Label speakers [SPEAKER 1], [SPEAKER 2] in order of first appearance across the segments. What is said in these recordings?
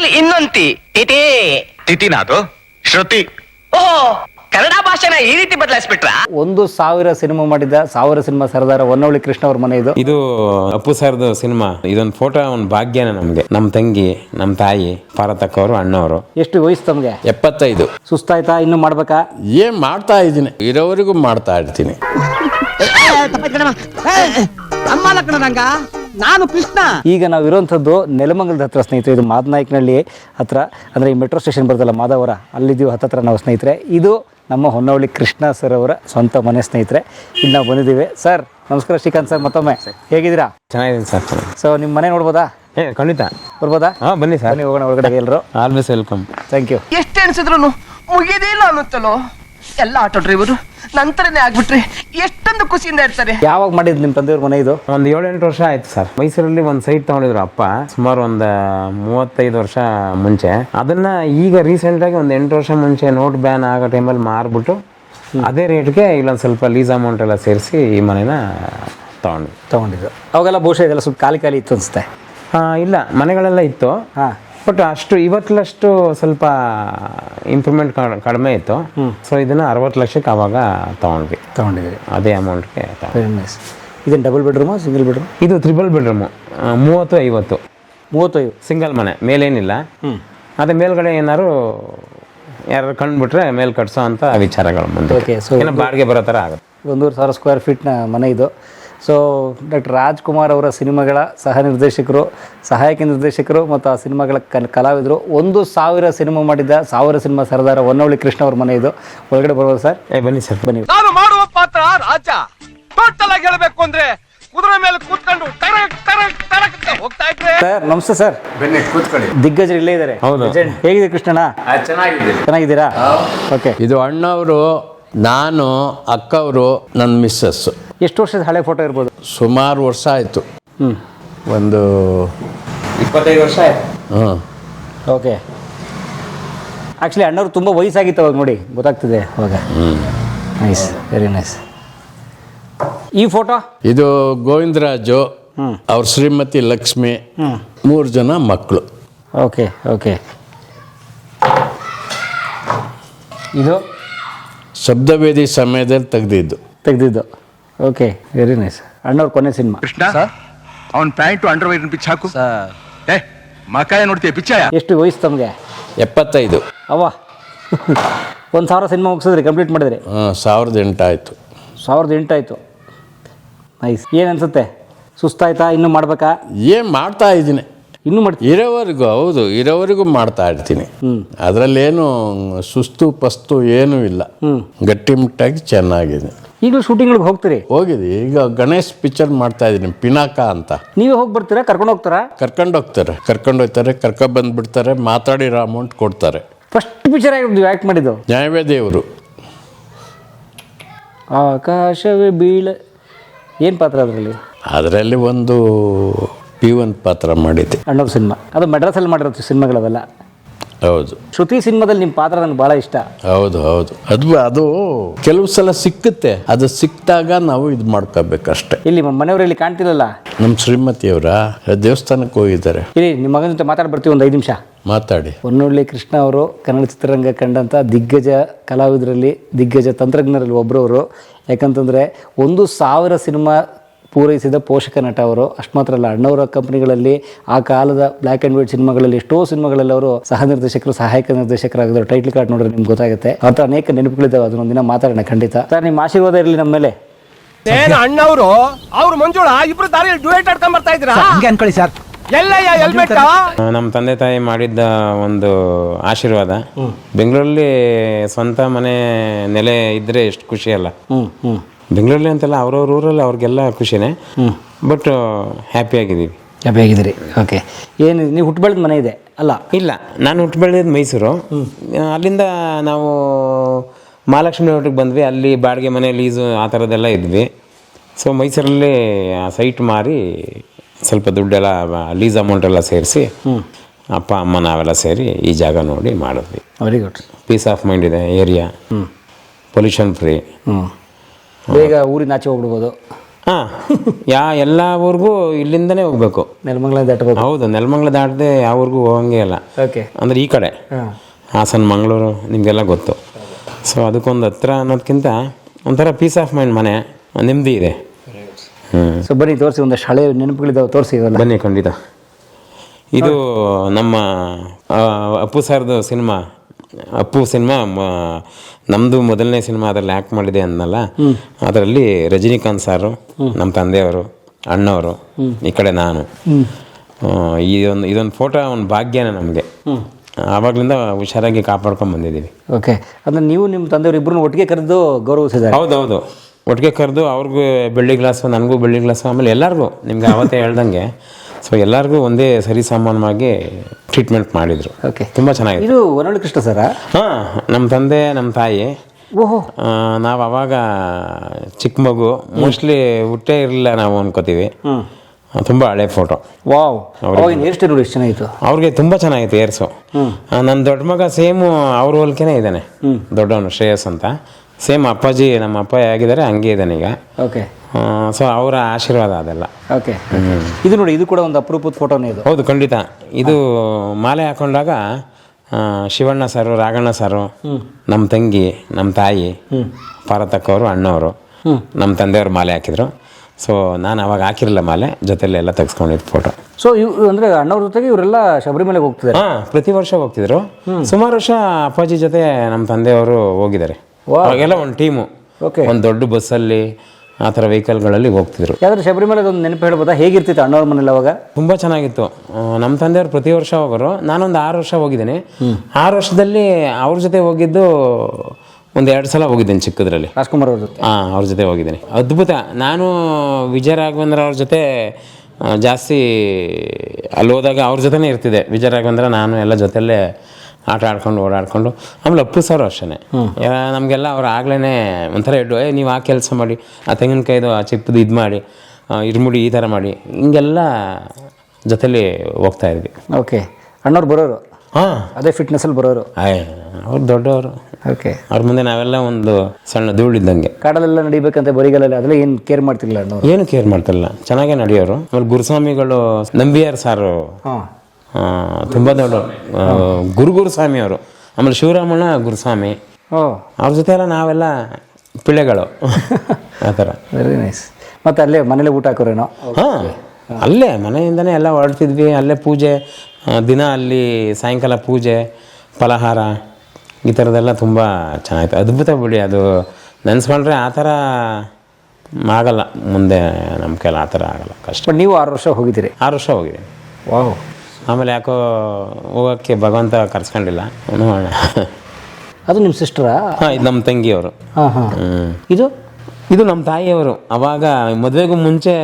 [SPEAKER 1] ಕನ್ನಡದಲ್ಲಿ ಇನ್ನೊಂತಿ. ತಿಥಿ.
[SPEAKER 2] ತಿಥಿನ ಅದು ಶ್ರುತಿ.
[SPEAKER 1] ಓಹೋ ಕನ್ನಡ ಭಾಷೆನ ಈ ರೀತಿ ಬದಲಾಯಿಸ್ಬಿಟ್ರಾ?
[SPEAKER 3] ಒಂದು ಸಾವಿರ ಸಿನಿಮಾ ಮಾಡಿದ ಸಾವಿರ ಸಿನಿಮಾ ಸರದಾರ ಹೊನ್ನವಳ್ಳಿ ಕೃಷ್ಣ ಅವ್ರ ಮನೆ ಇದು.
[SPEAKER 4] ಇದು ಅಪ್ಪು ಸರ್ದು ಸಿನಿಮಾ. ಇದೊಂದು ಫೋಟೋ ಒಂದು ಭಾಗ್ಯನ ನಮಗೆ. ನಮ್ಮ ತಂಗಿ ನಮ್ಮ ತಾಯಿ ಪಾರತಕ್ಕವರು ಅಣ್ಣವರು.
[SPEAKER 3] ಎಷ್ಟು ವಯಸ್ಸು ತಮಗೆ?
[SPEAKER 5] ಎಪ್ಪತ್ತೈದು.
[SPEAKER 3] ಸುಸ್ತಾಯ್ತಾ ಇನ್ನು ಮಾಡ್ಬೇಕಾ?
[SPEAKER 5] ಏನ್ ಮಾಡ್ತಾ ಇದ್ದೀನಿ? ಇರೋವರೆಗೂ ಮಾಡ್ತಾ ಇರ್ತೀನಿ.
[SPEAKER 6] ಲಕ್ಕಣರಂಗ ನಾನು ಕೃಷ್ಣ.
[SPEAKER 3] ಈಗ ನಾವು ಇರುವಂಥದ್ದು ನೆಲಮಂಗಲದ ಹತ್ರ ಸ್ನೇಹಿತರೆ ಇದು ಮಾದನಾಯಕನಹಳ್ಳಿ ಹತ್ರ ಅಂದರೆ ಈ ಮೆಟ್ರೋ ಸ್ಟೇಷನ್ ಬರ್ತಲ್ಲ ಮಾದವರ ಅಲ್ಲಿದ್ದೀವಿ ಹತ್ತತ್ರ ನಾವು ಸ್ನೇಹಿತರೆ. ಇದು ನಮ್ಮ ಹೊನ್ನವಳ್ಳಿ ಕೃಷ್ಣ ಸರ್ ಅವರ ಸ್ವಂತ ಮನೆ ಸ್ನೇಹಿತರೆ. ಇಲ್ಲಿ ನಾವು ಬಂದಿದ್ದೀವಿ. ಸರ್ ನಮಸ್ಕಾರ ಶ್ರೀಕಾಂತ್ ಸರ್ ಮತ್ತೊಮ್ಮೆ. ಹೇಗಿದ್ದೀರಾ?
[SPEAKER 4] ಚೆನ್ನಾಗಿದ್ದೀನಿ ಸರ್
[SPEAKER 3] ಸೊ ನಿಮ್ಮ ಮನೆ ನೋಡ್ಬೋದಾ?
[SPEAKER 4] ಏ ಖಂಡಿತ.
[SPEAKER 3] ಬರ್ಬೋದಾ?
[SPEAKER 4] ಹಾಂ ಬನ್ನಿ ಸರ್
[SPEAKER 3] ನೀವು ಹೋಗೋಣ ಒಳಗಡೆ ಎಲ್ಲರೂ
[SPEAKER 4] ಆಲ್ವೇಸ್ ವೆಲ್ಕಮ್
[SPEAKER 3] ಥ್ಯಾಂಕ್ ಯು
[SPEAKER 1] ಎಷ್ಟು ಎಣಿಸಿದ್ರು ಮುಗಿದಿಲ್ಲ ಅನ್ನುತ್ತಲೋ ಎಲ್ಲ ಆಟೋ ಡ್ರೈವರು ನಂತರನೇ ಆಗ್ಬಿಟ್ರೆ ಎಷ್ಟೊಂದು ಖುಷಿಯಿಂದ ಇರ್ತಾರೆ.
[SPEAKER 3] ಯಾವಾಗ ಮಾಡಿದ್ ನಿಮ್ಮ ತಂದೆಯವ್ರ ಮನೆ ಇದು?
[SPEAKER 4] ಒಂದು ಏಳೆಂಟು ವರ್ಷ ಆಯ್ತು ಸರ್. ಮೈಸೂರಲ್ಲಿ ಒಂದು ಸೈಟ್ ತಗೊಂಡಿದ್ರು ಅಪ್ಪ. ಸುಮಾರು ಒಂದು ಮೂವತ್ತೈದು ವರ್ಷ ಮುಂಚೆ. ಅದನ್ನ ಈಗ ರೀಸೆಂಟ್ ಆಗಿ ಒಂದು ಎಂಟು ವರ್ಷ ಮುಂಚೆ ನೋಟ್ ಬ್ಯಾನ್ ಆಗೋ ಟೈಮಲ್ಲಿ ಮಾರ್ಬಿಟ್ಟು ಅದೇ ರೇಟ್ಗೆ ಇಲ್ಲೊಂದು ಸ್ವಲ್ಪ ಲೀಸ್ ಅಮೌಂಟ್ ಎಲ್ಲ ಸೇರಿಸಿ ಈ ಮನೇನ ತಗೊಂಡ್ವಿ.
[SPEAKER 3] ತಗೊಂಡಿದ್ರು ಅವಾಗೆಲ್ಲ ಬಹುಶಃ ಇದೆಲ್ಲ ಸ್ವಲ್ಪ ಖಾಲಿ ಖಾಲಿ ಇತ್ತು ಅನಿಸುತ್ತೆ.
[SPEAKER 4] ಆ, ಇಲ್ಲ ಮನೆಗಳೆಲ್ಲ ಇತ್ತು.
[SPEAKER 3] ಹಾಂ.
[SPEAKER 4] ಬಟ್ ಅಷ್ಟು ಇವತ್ತಲಷ್ಟು ಸ್ವಲ್ಪ ಇಂಪ್ರೂವ್ಮೆಂಟ್ ಕಡಿಮೆ ಇತ್ತು. ಸೊ ಇದನ್ನ ಅರವತ್ತು ಲಕ್ಷಕ್ಕೆ ಅವಾಗ ತೊಗೊಂಡ್ವಿ.
[SPEAKER 3] ತೊಗೊಂಡಿದ್ದೀರಿ.
[SPEAKER 4] ಅದೇ ಅಮೌಂಟ್ಗೆ
[SPEAKER 3] ವೆರಿ ನೈಸ್ ಇದೇನು ಡಬಲ್ ಬೆಡ್ರೂಮು ಸಿಂಗಲ್ ಬೆಡ್ರೂಮ್
[SPEAKER 4] ಇದು ತ್ರಿಬಲ್ ಬೆಡ್ರೂಮು ಮೂವತ್ತು ಐವತ್ತು.
[SPEAKER 3] ಮೂವತ್ತೈದು
[SPEAKER 4] ಸಿಂಗಲ್ ಮನೆ ಮೇಲೇನಿಲ್ಲ. ಅದೇ ಮೇಲ್ಗಡೆ ಏನಾದ್ರು ಯಾರು ಕಂಡುಬಿಟ್ರೆ ಮೇಲೆ ಕಟ್ಸೋ ಅಂತ ವಿಚಾರಗಳು
[SPEAKER 3] so
[SPEAKER 4] ಏನೋ ಬಾಡಿಗೆ ಬರೋ ಥರ ಆಗುತ್ತೆ.
[SPEAKER 3] ಒಂದೂವರೆ ಸಾವಿರ ಸ್ಕ್ವೇರ್ ಫೀಟ್ನ ಮನೆ ಇದು. ಸೊ ಡಾಕ್ಟರ್ ರಾಜ್ಕುಮಾರ್ ಅವರ ಸಿನಿಮಾಗಳ ಸಹ ನಿರ್ದೇಶಕರು ಸಹಾಯಕ ನಿರ್ದೇಶಕರು ಮತ್ತು ಆ ಸಿನಿಮಾಗಳ ಕಲಾವಿದರು ಒಂದು ಸಾವಿರ ಸಿನಿಮಾ ಮಾಡಿದ್ದ ಸಾವಿರ ಸಿನಿಮಾ ಸರದಾರ ಹೊನ್ನವಳ್ಳಿ ಕೃಷ್ಣ ಅವ್ರ ಮನೆ ಇದು. ಒಳಗಡೆ ಬರ್ಬೋದು ಸರ್.
[SPEAKER 4] ಏ ಬನ್ನಿ ಸರ್
[SPEAKER 3] ಬನ್ನಿ.
[SPEAKER 7] ನಾನು ಮಾಡುವ ಪಾತ್ರ ರಾಜ. ಟೋಟಲ್ ಆಗಿ ಹೇಳಬೇಕು ಅಂದ್ರೆ ಕುದುರೆ ಮೇಲೆ ಕೂತ್ಕೊಂಡು ಟರಕ್ ಟರಕ್ ಟರಕ್ ಅಂತ ಹೋಗ್ತಾ ಇದ್ರೆ
[SPEAKER 3] ಸರ್ ನಮಸ್ತೆ ಸರ್.
[SPEAKER 5] ಬನ್ನಿ ಕೂತ್ಕೊಳ್ಳಿ.
[SPEAKER 3] ದಿಗ್ಗಜರು ಇಲ್ಲೇ ಇದ್ದಾರೆ.
[SPEAKER 4] ಹೌದು.
[SPEAKER 3] ಹೇಗಿದೆ ಕೃಷ್ಣಣ್ಣ?
[SPEAKER 5] ಚೆನ್ನಾಗಿದೆ
[SPEAKER 3] ಚೆನ್ನಾಗಿದ್ದೀರಾ? ಓಕೆ
[SPEAKER 5] ಇದು ಅಣ್ಣವರು ನಾನು ಅಕ್ಕವರು ನನ್ನ ಮಿಸ್ಸಸ್
[SPEAKER 3] ಎಷ್ಟು ವರ್ಷದ ಹಳೆ ಫೋಟೋ ಇರ್ಬೋದು?
[SPEAKER 5] ಸುಮಾರು ವರ್ಷ ಆಯಿತು.
[SPEAKER 3] ಹ್ಞೂ
[SPEAKER 5] ಒಂದು
[SPEAKER 4] ಇಪ್ಪತ್ತೈದು ವರ್ಷ ಆಯ್ತು.
[SPEAKER 5] ಹ್ಞೂ
[SPEAKER 3] ಓಕೆ ಆ್ಯಕ್ಚುಲಿ ಅಣ್ಣವ್ರು ತುಂಬ ವಯಸ್ಸಾಗಿತ್ತು ಅವಾಗ ನೋಡಿ. ಗೊತ್ತಾಗ್ತಿದೆ ಅವಾಗ. ನೈಸ್ ವೆರಿ ನೈಸ್ ಈ ಫೋಟೋ
[SPEAKER 5] ಇದು ಗೋವಿಂದರಾಜು ಅವ್ರ ಶ್ರೀಮತಿ ಲಕ್ಷ್ಮಿ ಮೂರು ಜನ ಮಕ್ಕಳು
[SPEAKER 3] ಓಕೆ ಓಕೆ ಇದು?
[SPEAKER 5] ಶಬ್ದವೇದಿ ಸಮಯದಲ್ಲಿ ತೆಗೆದಿದ್ದು.
[SPEAKER 3] ತೆಗೆದಿದ್ದು. ಓಕೆ ವೆರಿ ನೈಸ್ ಅಣ್ಣವ್ರ ಕೊನೆ ಸಿನಿಮಾ.
[SPEAKER 2] ಕೃಷ್ಣ ಅವ್ನ ಪ್ಯಾಂಟು ಅಂಡರ್ ವೈರ್ ಪಿಚ್ ಹಾಕು. ಏ ಮಕಾಯ ನೋಡ್ತೀಯ ಪಿಚ್ಚ?
[SPEAKER 3] ಎಷ್ಟು ವಯಸ್ಸು ತಮಗೆ?
[SPEAKER 5] ಎಪ್ಪತ್ತೈದು.
[SPEAKER 3] ಅವ ಒಂದು ಸಾವಿರ ಸಿನಿಮಾ ಮುಗಿಸಿದ್ರಿ ಕಂಪ್ಲೀಟ್ ಮಾಡಿದ್ರಿ?
[SPEAKER 5] ಹಾಂ ಸಾವಿರದ ಎಂಟಾಯಿತು.
[SPEAKER 3] ಸಾವಿರದ ಎಂಟಾಯಿತು. ನೈಸ್ ಏನು ಅನಿಸುತ್ತೆ? ಸುಸ್ತಾಯ್ತಾ? ಇನ್ನೂ ಮಾಡ್ಬೇಕಾ?
[SPEAKER 5] ಏನು ಮಾಡ್ತಾ ಇದ್ದೀನಿ.
[SPEAKER 3] ಇನ್ನೂ ಮಾಡ್ತೀನಿ.
[SPEAKER 5] ಇರೋವರೆಗೂ ಹೌದು ಇರೋವರೆಗೂ ಮಾಡ್ತಾ ಇರ್ತೀನಿ. ಅದರಲ್ಲೇನು ಸುಸ್ತು ಪಸ್ತು ಏನೂ ಇಲ್ಲ. ಗಟ್ಟಿಮುಟ್ಟಾಗಿ ಚೆನ್ನಾಗಿದೆ.
[SPEAKER 3] ಈಗ ಶೂಟಿಂಗ್ಗಳಿಗೆ ಹೋಗ್ತೀರಿ?
[SPEAKER 5] ಹೋಗಿದೆ ಈಗ ಗಣೇಶ್ ಪಿಕ್ಚರ್ ಮಾಡ್ತಾ ಇದ್ದೀನಿ ಪಿನಾಕ ಅಂತ.
[SPEAKER 3] ನೀವೇ ಹೋಗಿ ಬರ್ತೀರಾ? ಕರ್ಕೊಂಡು ಹೋಗ್ತಾರಾ?
[SPEAKER 5] ಕರ್ಕೊಂಡು ಹೋಗ್ತಾರೆ. ಕರ್ಕೊಂಡು ಹೋಗ್ತಾರೆ ಕರ್ಕೊಂಡು ಬಂದ್ಬಿಡ್ತಾರೆ ಮಾತಾಡಿರೋ ಅಮೌಂಟ್ ಕೊಡ್ತಾರೆ.
[SPEAKER 3] ಫಸ್ಟ್ ಪಿಕ್ಚರ್ ಆಗಿದ್ದು ಆ್ಯಕ್ಟ್ ಮಾಡಿದ್ದು?
[SPEAKER 5] ನ್ಯಾಯವೇ ದೇವರು
[SPEAKER 3] ಆಕಾಶವೇ ಬೀಳ ಏನು ಪಾತ್ರ ಅದರಲ್ಲಿ?
[SPEAKER 5] ಅದರಲ್ಲಿ ಒಂದು ಪಿ ಒನ್ ಪಾತ್ರ ಮಾಡಿದ್ದೆ.
[SPEAKER 3] ಅಣ್ಣವ್ರ ಸಿನಿಮಾ ಅದು ಮೆಡ್ರಸಲ್ಲಿ ಮಾಡಿರೋ ಸಿನಿಮಾಗಳವೆಲ್ಲ.
[SPEAKER 5] ಹೌದು.
[SPEAKER 3] ಶ್ರುತಿ ಸಿನಿಮಾದಲ್ಲಿ ನಿಮ್ಮ ಪಾತ್ರ ನನಗೆ ಭಾಳ ಇಷ್ಟ.
[SPEAKER 5] ಹೌದು ಹೌದು. ಅದು ಅದು ಕೆಲವು ಸಲ ಸಿಕ್ಕುತ್ತೆ. ಅದು ಸಿಕ್ಕಿದಾಗ ನಾವು ಇದು ಮಾಡ್ಕೋಬೇಕಷ್ಟೆ.
[SPEAKER 3] ಇಲ್ಲಿ ಮನೆಯವರಲ್ಲಿ ಮನೆಯವ್ರು ಇಲ್ಲಿ ಕಾಣ್ತಿಲ್ಲಲ್ಲ?
[SPEAKER 5] ನಮ್ಮ ಶ್ರೀಮತಿಯವರ? ದೇವಸ್ಥಾನಕ್ಕೆ ಹೋಗಿದ್ದಾರೆ.
[SPEAKER 3] ಇಲ್ಲಿ ನಿಮ್ಮ ಮಗನ ಜೊತೆ ಮಾತಾಡಿ ಬರ್ತೀವಿ ಒಂದು ಐದು ನಿಮಿಷ.
[SPEAKER 5] ಮಾತಾಡಿ.
[SPEAKER 3] ಹೊನ್ನೊಳ್ಳಿ ಕೃಷ್ಣ ಅವರು ಕನ್ನಡ ಚಿತ್ರರಂಗ ಕಂಡಂಥ ದಿಗ್ಗಜ ಕಲಾವಿದರಲ್ಲಿ ದಿಗ್ಗಜ ತಂತ್ರಜ್ಞರಲ್ಲಿ ಒಬ್ಬರವರು ಯಾಕಂತಂದರೆ ಒಂದು ಸಾವಿರ ಸಿನಿಮಾ ಪೂರೈಸಿದ ಪೋಷಕ ನಟ ಅವರು. ಅಷ್ಟು ಮಾತ್ರ ಅಲ್ಲ ಅಣ್ಣವರ ಕಂಪನಿಗಳಲ್ಲಿ ಆ ಕಾಲದ ಬ್ಲ್ಯಾಕ್ ಆ್ಯಂಡ್ ವೈಟ್ ಸಿನಿಮಾಗಳಲ್ಲಿ ಎಷ್ಟೋ ಸಿನಿಮಾಗಳಲ್ಲಿ ಅವರು ಸಹ ನಿರ್ದೇಶಕರು ಸಹಾಯಕ ನಿರ್ದೇಶಕರಾಗಿದ್ದರು. ಟೈಟ್ಲ್ ಕಾರ್ಡ್ ನೋಡಿದ್ರೆ ನಿಮ್ಗೆ ಗೊತ್ತಾಗುತ್ತೆ. ಆ ಥರ ಅನೇಕ ನೆನಪುಗಳಿದ್ದಾವೆ ಅದನ್ನೊಂದಿನ ಮಾತಾಡೋಣ ಖಂಡಿತ. ಸರ್ ನಿಮ್ಮ ಆಶೀರ್ವಾದ ಇರಲಿ ನಮ್ಮ ಮೇಲೆ.
[SPEAKER 7] ಅಣ್ಣವರು? ಅವ್ರು ಮಂಜುಳ ಇಬ್ರು ದಾರಿಯಲ್ಲಿ ಡ್ಯೂಯೇಟ್ ಆಡ್ಕೊಂಡ್ ಬರ್ತಾ ಇದ್ರ
[SPEAKER 6] ಹಂಗೆ ಅನ್ಕೊಳ್ಳಿ ಸರ್.
[SPEAKER 7] ಎಲ್ಲಯ್ಯ ಹೆಲ್ಮೆಟ್
[SPEAKER 4] ನಮ್ಮ ತಂದೆ ತಾಯಿ ಮಾಡಿದ್ದ ಒಂದು ಆಶೀರ್ವಾದ. ಬೆಂಗಳೂರಲ್ಲಿ ಸ್ವಂತ ಮನೆ ನೆಲೆ ಇದ್ರೆ ಎಷ್ಟು ಖುಷಿ ಅಲ್ಲ.
[SPEAKER 3] ಹ್ಞೂ ಹ್ಞೂ
[SPEAKER 4] ಬೆಂಗಳೂರಲ್ಲಿ ಅಂತಲ್ಲ ಅವ್ರವ್ರ ಊರಲ್ಲಿ ಅವ್ರಿಗೆಲ್ಲ ಖುಷಿನೇ. ಬಟ್ ಹ್ಯಾಪಿ ಆಗಿದ್ದೀವಿ.
[SPEAKER 3] ಹೇಗಿದ್ದೀರಿ ಓಕೆ ಏನು ನೀವು ಹುಟ್ಟು ಬೆಳೆದ ಮನೆ ಇದೆ ಅಲ್ಲ?
[SPEAKER 4] ಇಲ್ಲ ನಾನು ಹುಟ್ಟು ಮೈಸೂರು. ಅಲ್ಲಿಂದ ನಾವು ಮಹಾಲಕ್ಷ್ಮಿ ಹೋಟೆಲ್ಗೆ ಬಂದ್ವಿ. ಅಲ್ಲಿ ಬಾಡಿಗೆ ಮನೆ ಲೀಸು ಆ ಥರದ್ದೆಲ್ಲ ಇದ್ವಿ. ಸೊ ಮೈಸೂರಲ್ಲಿ ಆ ಸೈಟ್ ಮಾರಿ ಸ್ವಲ್ಪ ದುಡ್ಡೆಲ್ಲ ಲೀಸ್ ಅಮೌಂಟ್ ಎಲ್ಲ ಸೇರಿಸಿ ಅಪ್ಪ ಅಮ್ಮ ನಾವೆಲ್ಲ ಸೇರಿ ಈ ಜಾಗ ನೋಡಿ ಮಾಡಿದ್ವಿ.
[SPEAKER 3] Very good
[SPEAKER 4] peace of mind ಇದೆ ಏರಿಯಾ ಪೊಲ್ಯೂಷನ್ ಫ್ರೀ
[SPEAKER 3] ಹ್ಞೂ ಬೇಗ ಊರಿನ ಆಚೆ ಹೋಗ್ಬಿಡ್ಬೋದು.
[SPEAKER 4] ಹಾಂ. ಯಾ ಎಲ್ಲ ಊರಿಗೂ ಇಲ್ಲಿಂದನೇ ಹೋಗ್ಬೇಕು.
[SPEAKER 3] ನೆಲಮಂಗಲ ದಾಟಬೇಕು
[SPEAKER 4] ಹೌದು ನೆಲಮಂಗ್ಲ ದಾಟದೆ ಯಾವ ಊರಿಗೂ ಹೋಗಂಗೆ ಇಲ್ಲ.
[SPEAKER 3] ಓಕೆ.
[SPEAKER 4] ಅಂದ್ರೆ ಈ ಕಡೆ. ಹಾಸನ ಮಂಗಳೂರು ನಿಮಗೆಲ್ಲ ಗೊತ್ತು. ಸೊ ಅದಕ್ಕೊಂದು ಹತ್ರ ಅನ್ನೋದಕ್ಕಿಂತ ಒಂಥರ ಪೀಸ್ ಆಫ್ ಮೈಂಡ್ ಮನೆ ನೆಮ್ಮದಿ ಇದೆ. ಹ್ಞೂ
[SPEAKER 3] ಸೊ ಬನ್ನಿ ತೋರಿಸಿ ಒಂದಷ್ಟು ಹಳೆ ನೆನಪುಗಳಿದ್ದಾವೆ ತೋರಿಸಿ ಇವೆಲ್ಲ
[SPEAKER 4] ಬನ್ನಿ ಖಂಡಿತ. ಇದು ನಮ್ಮ ಅಪ್ಪು ಸರ್ದು ಸಿನಿಮಾ. ಅಪ್ಪು ಸಿನಿಮಾ ನಮ್ದು ಮೊದಲನೇ ಸಿನಿಮಾ ಅದರಲ್ಲಿ ಆ್ಯಕ್ಟ್ ಮಾಡಿದೆ ಅಂದಲ್ಲ ಅದರಲ್ಲಿ ರಜನಿಕಾಂತ್ ಸಾರು ನಮ್ಮ ತಂದೆಯವರು ಅಣ್ಣವರು ಈ ಕಡೆ ನಾನು. ಈ ಇದೊಂದು ಇದೊಂದು ಫೋಟೋ ಒಂದು ಭಾಗ್ಯನೇ ನಮಗೆ. ಆವಾಗಲಿಂದ ಹುಷಾರಾಗಿ ಕಾಪಾಡ್ಕೊಂಡು ಬಂದಿದ್ದೀವಿ.
[SPEAKER 3] ಓಕೆ. ಅದನ್ನ ನೀವು ನಿಮ್ಮ ತಂದೆಯವರು ಇಬ್ಬರನ್ನ ಒಟ್ಟಿಗೆ ಕರೆದು ಗೌರವಿಸಿದ್ದಾರೆ?
[SPEAKER 4] ಹೌದೌದು. ಒಟ್ಟಿಗೆ ಕರೆದು ಅವ್ರಿಗೂ ಬೆಳ್ಳಿ ಗ್ಲಾಸು ನನಗೂ ಬೆಳ್ಳಿ ಗ್ಲಾಸು ಆಮೇಲೆ ಎಲ್ಲರಿಗೂ. ನಿಮ್ಗೆ ಅವತ್ತೇ ಹೇಳ್ದಂಗೆ. ಸೊ ಎಲ್ಲರಿಗೂ ಒಂದೇ ಸರಿ ಸಮಾನವಾಗಿ ಟ್ರೀಟ್ಮೆಂಟ್ ಮಾಡಿದರು.
[SPEAKER 3] ಓಕೆ
[SPEAKER 4] ತುಂಬ ಚೆನ್ನಾಗಿದೆ
[SPEAKER 3] ಇದು ವನವಳ್ಳಿ ಕೃಷ್ಣ ಸರ?
[SPEAKER 4] ಹಾಂ ನಮ್ಮ ತಂದೆ ನಮ್ಮ ತಾಯಿ.
[SPEAKER 3] ಓಹೋ.
[SPEAKER 4] ನಾವು ಅವಾಗ ಚಿಕ್ಕ ಮಗು. ಮೋಸ್ಟ್ಲಿ ಹುಟ್ಟೇ ಇರಲಿಲ್ಲ ನಾವು ಅನ್ಕೋತೀವಿ. ತುಂಬ ಹಳೆ ಫೋಟೋ
[SPEAKER 3] ವಾವ್. ಅವಾಗಿನ ಹೇರ್ ಸ್ಟೈಲ್ ಎಷ್ಟು ಚೆನ್ನಾಗಿತ್ತು?
[SPEAKER 4] ಅವ್ರಿಗೆ ತುಂಬ ಚೆನ್ನಾಗಿತ್ತು ಏರ್ಸು ನನ್ನ ದೊಡ್ಡ ಮಗ ಸೇಮು ಅವ್ರ ಹೋಲ್ಕೆನೇ ಇದ್ದಾನೆ. ದೊಡ್ಡವನು ಶ್ರೇಯಸ್ ಅಂತ. ಸೇಮ್ ಅಪ್ಪಾಜಿ ನಮ್ಮ ಅಪ್ಪ ಹೇಗಿದ್ದಾರೆ ಹಂಗೆ ಇದ್ದಾನೆ ಈಗ.
[SPEAKER 3] ಓಕೆ
[SPEAKER 4] ಸೊ ಅವರ ಆಶೀರ್ವಾದ ಅದೆಲ್ಲ.
[SPEAKER 3] ಓಕೆ ಇದು ನೋಡಿ ಇದು ಕೂಡ ಒಂದು ಅಪರೂಪದ ಫೋಟೋನೇ ಇದು.
[SPEAKER 4] ಹೌದು ಖಂಡಿತ. ಇದು ಮಾಲೆ ಹಾಕೊಂಡಾಗ ಶಿವಣ್ಣ ಸರು ರಾಘಣ್ಣ ಸರು ನಮ್ಮ ತಂಗಿ ನಮ್ಮ ತಾಯಿ ಪಾರತಕ್ಕವರು ಅಣ್ಣವರು ನಮ್ಮ ತಂದೆಯವರು ಮಾಲೆ ಹಾಕಿದ್ರು. ಸೊ ನಾನು ಅವಾಗ ಹಾಕಿರಲಿಲ್ಲ ಮಾಲೆ ಜೊತೆಲಿ ಎಲ್ಲ ತೆಗೆಸ್ಕೊಂಡಿದ್ದು ಫೋಟೋ
[SPEAKER 3] ಸೊ ಇವ್ ಅಂದರೆ ಅಣ್ಣವ್ರ ಜೊತೆಗೆ ಇವರೆಲ್ಲ ಶಬರಿಮಲೆಗೆ ಹೋಗ್ತಿದ್ದಾರೆ?
[SPEAKER 4] ಹಾಂ ಪ್ರತಿ ವರ್ಷ ಹೋಗ್ತಿದ್ರು. ಸುಮಾರು ವರ್ಷ ಅಪ್ಪಾಜಿ ಜೊತೆ ನಮ್ಮ ತಂದೆಯವರು ಹೋಗಿದ್ದಾರೆ. ಅವಾಗೆಲ್ಲ ಒಂದು ಟೀಮು
[SPEAKER 3] ಓಕೆ
[SPEAKER 4] ಒಂದು ದೊಡ್ಡ ಬಸ್ಸಲ್ಲಿ ಆ ಥರ ವೆಹಿಕಲ್ಗಳಲ್ಲಿ ಹೋಗ್ತಿದ್ರು.
[SPEAKER 3] ಯಾವ್ದಾದ್ರು ಶಬರಿಮಲೆ ಒಂದು ನೆನಪು ಹೇಳ್ಬೋದಾ? ಹೇಗಿರ್ತಿತ್ತು ಅಣ್ಣವ್ರ ಮನೇಲಿ ಅವಾಗ?
[SPEAKER 4] ತುಂಬ ಚೆನ್ನಾಗಿತ್ತು. ನಮ್ಮ ತಂದೆಯವರು ಪ್ರತಿ ವರ್ಷ ಹೋಗೋರು. ನಾನೊಂದು ಆರು ವರ್ಷ ಹೋಗಿದ್ದೀನಿ. ಆರು ವರ್ಷದಲ್ಲಿ ಅವ್ರ ಜೊತೆ ಹೋಗಿದ್ದು ಒಂದು ಎರಡು ಸಲ ಹೋಗಿದ್ದೀನಿ ಚಿಕ್ಕದ್ರಲ್ಲಿ.
[SPEAKER 3] ರಾಜ್ಕುಮಾರ್ ಅವ್ರ ಜೊತೆ?
[SPEAKER 4] ಹಾಂ ಅವ್ರ ಜೊತೆ ಹೋಗಿದ್ದೀನಿ. ಅದ್ಭುತ. ನಾನು ವಿಜಯ ರಾಘವೇಂದ್ರ ಅವ್ರ ಜೊತೆ ಜಾಸ್ತಿ ಅಲ್ಲಿ ಹೋದಾಗ ಅವ್ರ ಜೊತೆನೇ ಇರ್ತಿದ್ದೆ. ವಿಜಯ ರಾಘವೇಂದ್ರ ನಾನು ಎಲ್ಲ ಜೊತೆಲ್ಲೇ ಆಟ ಆಡ್ಕೊಂಡು ಓಡಾಡ್ಕೊಂಡು. ಆಮೇಲೆ ಅಪ್ಪು ಸರ್ ಅಷ್ಟೇ ನಮಗೆಲ್ಲ ಅವ್ರು ಆಗ್ಲೇ ಒಂಥರ ಇಡ್ಡು ಏ ನೀವು ಆ ಕೆಲಸ ಮಾಡಿ ಆ ತೆಂಗಿನಕಾಯ್ದು ಆ ಚಿಪ್ಪದು ಇದು ಮಾಡಿ ಇರ್ಮುಡಿ ಈ ಥರ ಮಾಡಿ. ಹಿಂಗೆಲ್ಲ ಜೊತೆಲಿ ಹೋಗ್ತಾ ಇದ್ವಿ.
[SPEAKER 3] ಓಕೆ. ಅಣ್ಣವ್ರು ಬರೋರು?
[SPEAKER 4] ಹಾಂ.
[SPEAKER 3] ಅದೇ ಫಿಟ್ನೆಸ್ಸಲ್ಲಿ ಬರೋರು?
[SPEAKER 4] ಆಯ್ ಅವ್ರು ದೊಡ್ಡವರು.
[SPEAKER 3] ಓಕೆ.
[SPEAKER 4] ಅವ್ರ ಮುಂದೆ ನಾವೆಲ್ಲ ಒಂದು ಸಣ್ಣ ಧೂಳಿದ್ದಂಗೆ.
[SPEAKER 3] ಕಾಡಲೆಲ್ಲ ನಡಿಬೇಕಂತ ಬರಿಗಾಲಲ್ಲಿ ಅದೆಲ್ಲ ಏನು ಕೇರ್ ಮಾಡ್ತಿಲ್ಲ
[SPEAKER 4] ಏನು ಕೇರ್ ಮಾಡ್ತಿಲ್ಲ ಚೆನ್ನಾಗೇ ನಡೆಯೋರು. ಆಮೇಲೆ ಗುರುಸ್ವಾಮಿಗಳು ನಂಬಿಯಾರ್ ಸಾರು.
[SPEAKER 3] ಹಾಂ.
[SPEAKER 4] ತುಂಬ ದೊಡ್ಡ ಗುರುಗುರು ಗುರು ಗುರುಸ್ವಾಮಿ ಅವರು. ಆಮೇಲೆ ಶಿವರಾಮಣ್ಣ ಗುರುಸ್ವಾಮಿ. ಅವ್ರ ಜೊತೆ ಎಲ್ಲ ನಾವೆಲ್ಲ ಪಿಳ್ಳೆಗಳು. ಆ ಥರ.
[SPEAKER 3] ವೆರಿ ನೈಸ್ ಮತ್ತೆ ಅಲ್ಲೇ ಮನೇಲಿ ಊಟ ಹಾಕೋರೇನೋ?
[SPEAKER 4] ಹಾಂ ಅಲ್ಲೇ ಮನೆಯಿಂದನೇ ಎಲ್ಲ ಹೊರಡ್ತಿದ್ವಿ. ಅಲ್ಲೇ ಪೂಜೆ ದಿನ ಅಲ್ಲಿ ಸಾಯಂಕಾಲ ಪೂಜೆ ಫಲಹಾರ ಈ ಥರದ್ದೆಲ್ಲ ತುಂಬ ಚೆನ್ನಾಗಿತ್ತು. ಅದ್ಭುತ ಬಿಡಿ ಅದು. ನೆನೆಸ್ಕೊಂಡ್ರೆ ಆ ಥರ ಆಗಲ್ಲ. ಮುಂದೆ ನಮ್ಮ ಕೈಲಿ ಆ ಥರ ಆಗಲ್ಲ. ಕಷ್ಟ.
[SPEAKER 3] ನೀವು ಆರು ವರ್ಷ ಹೋಗಿದ್ದೀರಿ.
[SPEAKER 4] ಆರು ವರ್ಷ ಹೋಗಿದ್ದೀನಿ.
[SPEAKER 3] ವಾವ್
[SPEAKER 4] ಆಮೇಲೆ ಯಾಕೋ ಹೋಗೋಕ್ಕೆ ಭಗವಂತ ಕರ್ಸ್ಕೊಂಡಿಲ್ಲ. ನೋಡೋಣ
[SPEAKER 3] ಅದು ನಿಮ್ಮ ಸಿಸ್ಟರಾ
[SPEAKER 4] ಹಾಂ ಇದು ನಮ್ಮ ತಂಗಿಯವರು.
[SPEAKER 3] ಹಾಂ ಹಾಂ. ಇದು?
[SPEAKER 4] ಇದು ನಮ್ಮ ತಾಯಿಯವರು. ಅವಾಗ ಮದುವೆಗೂ ಮುಂಚೆ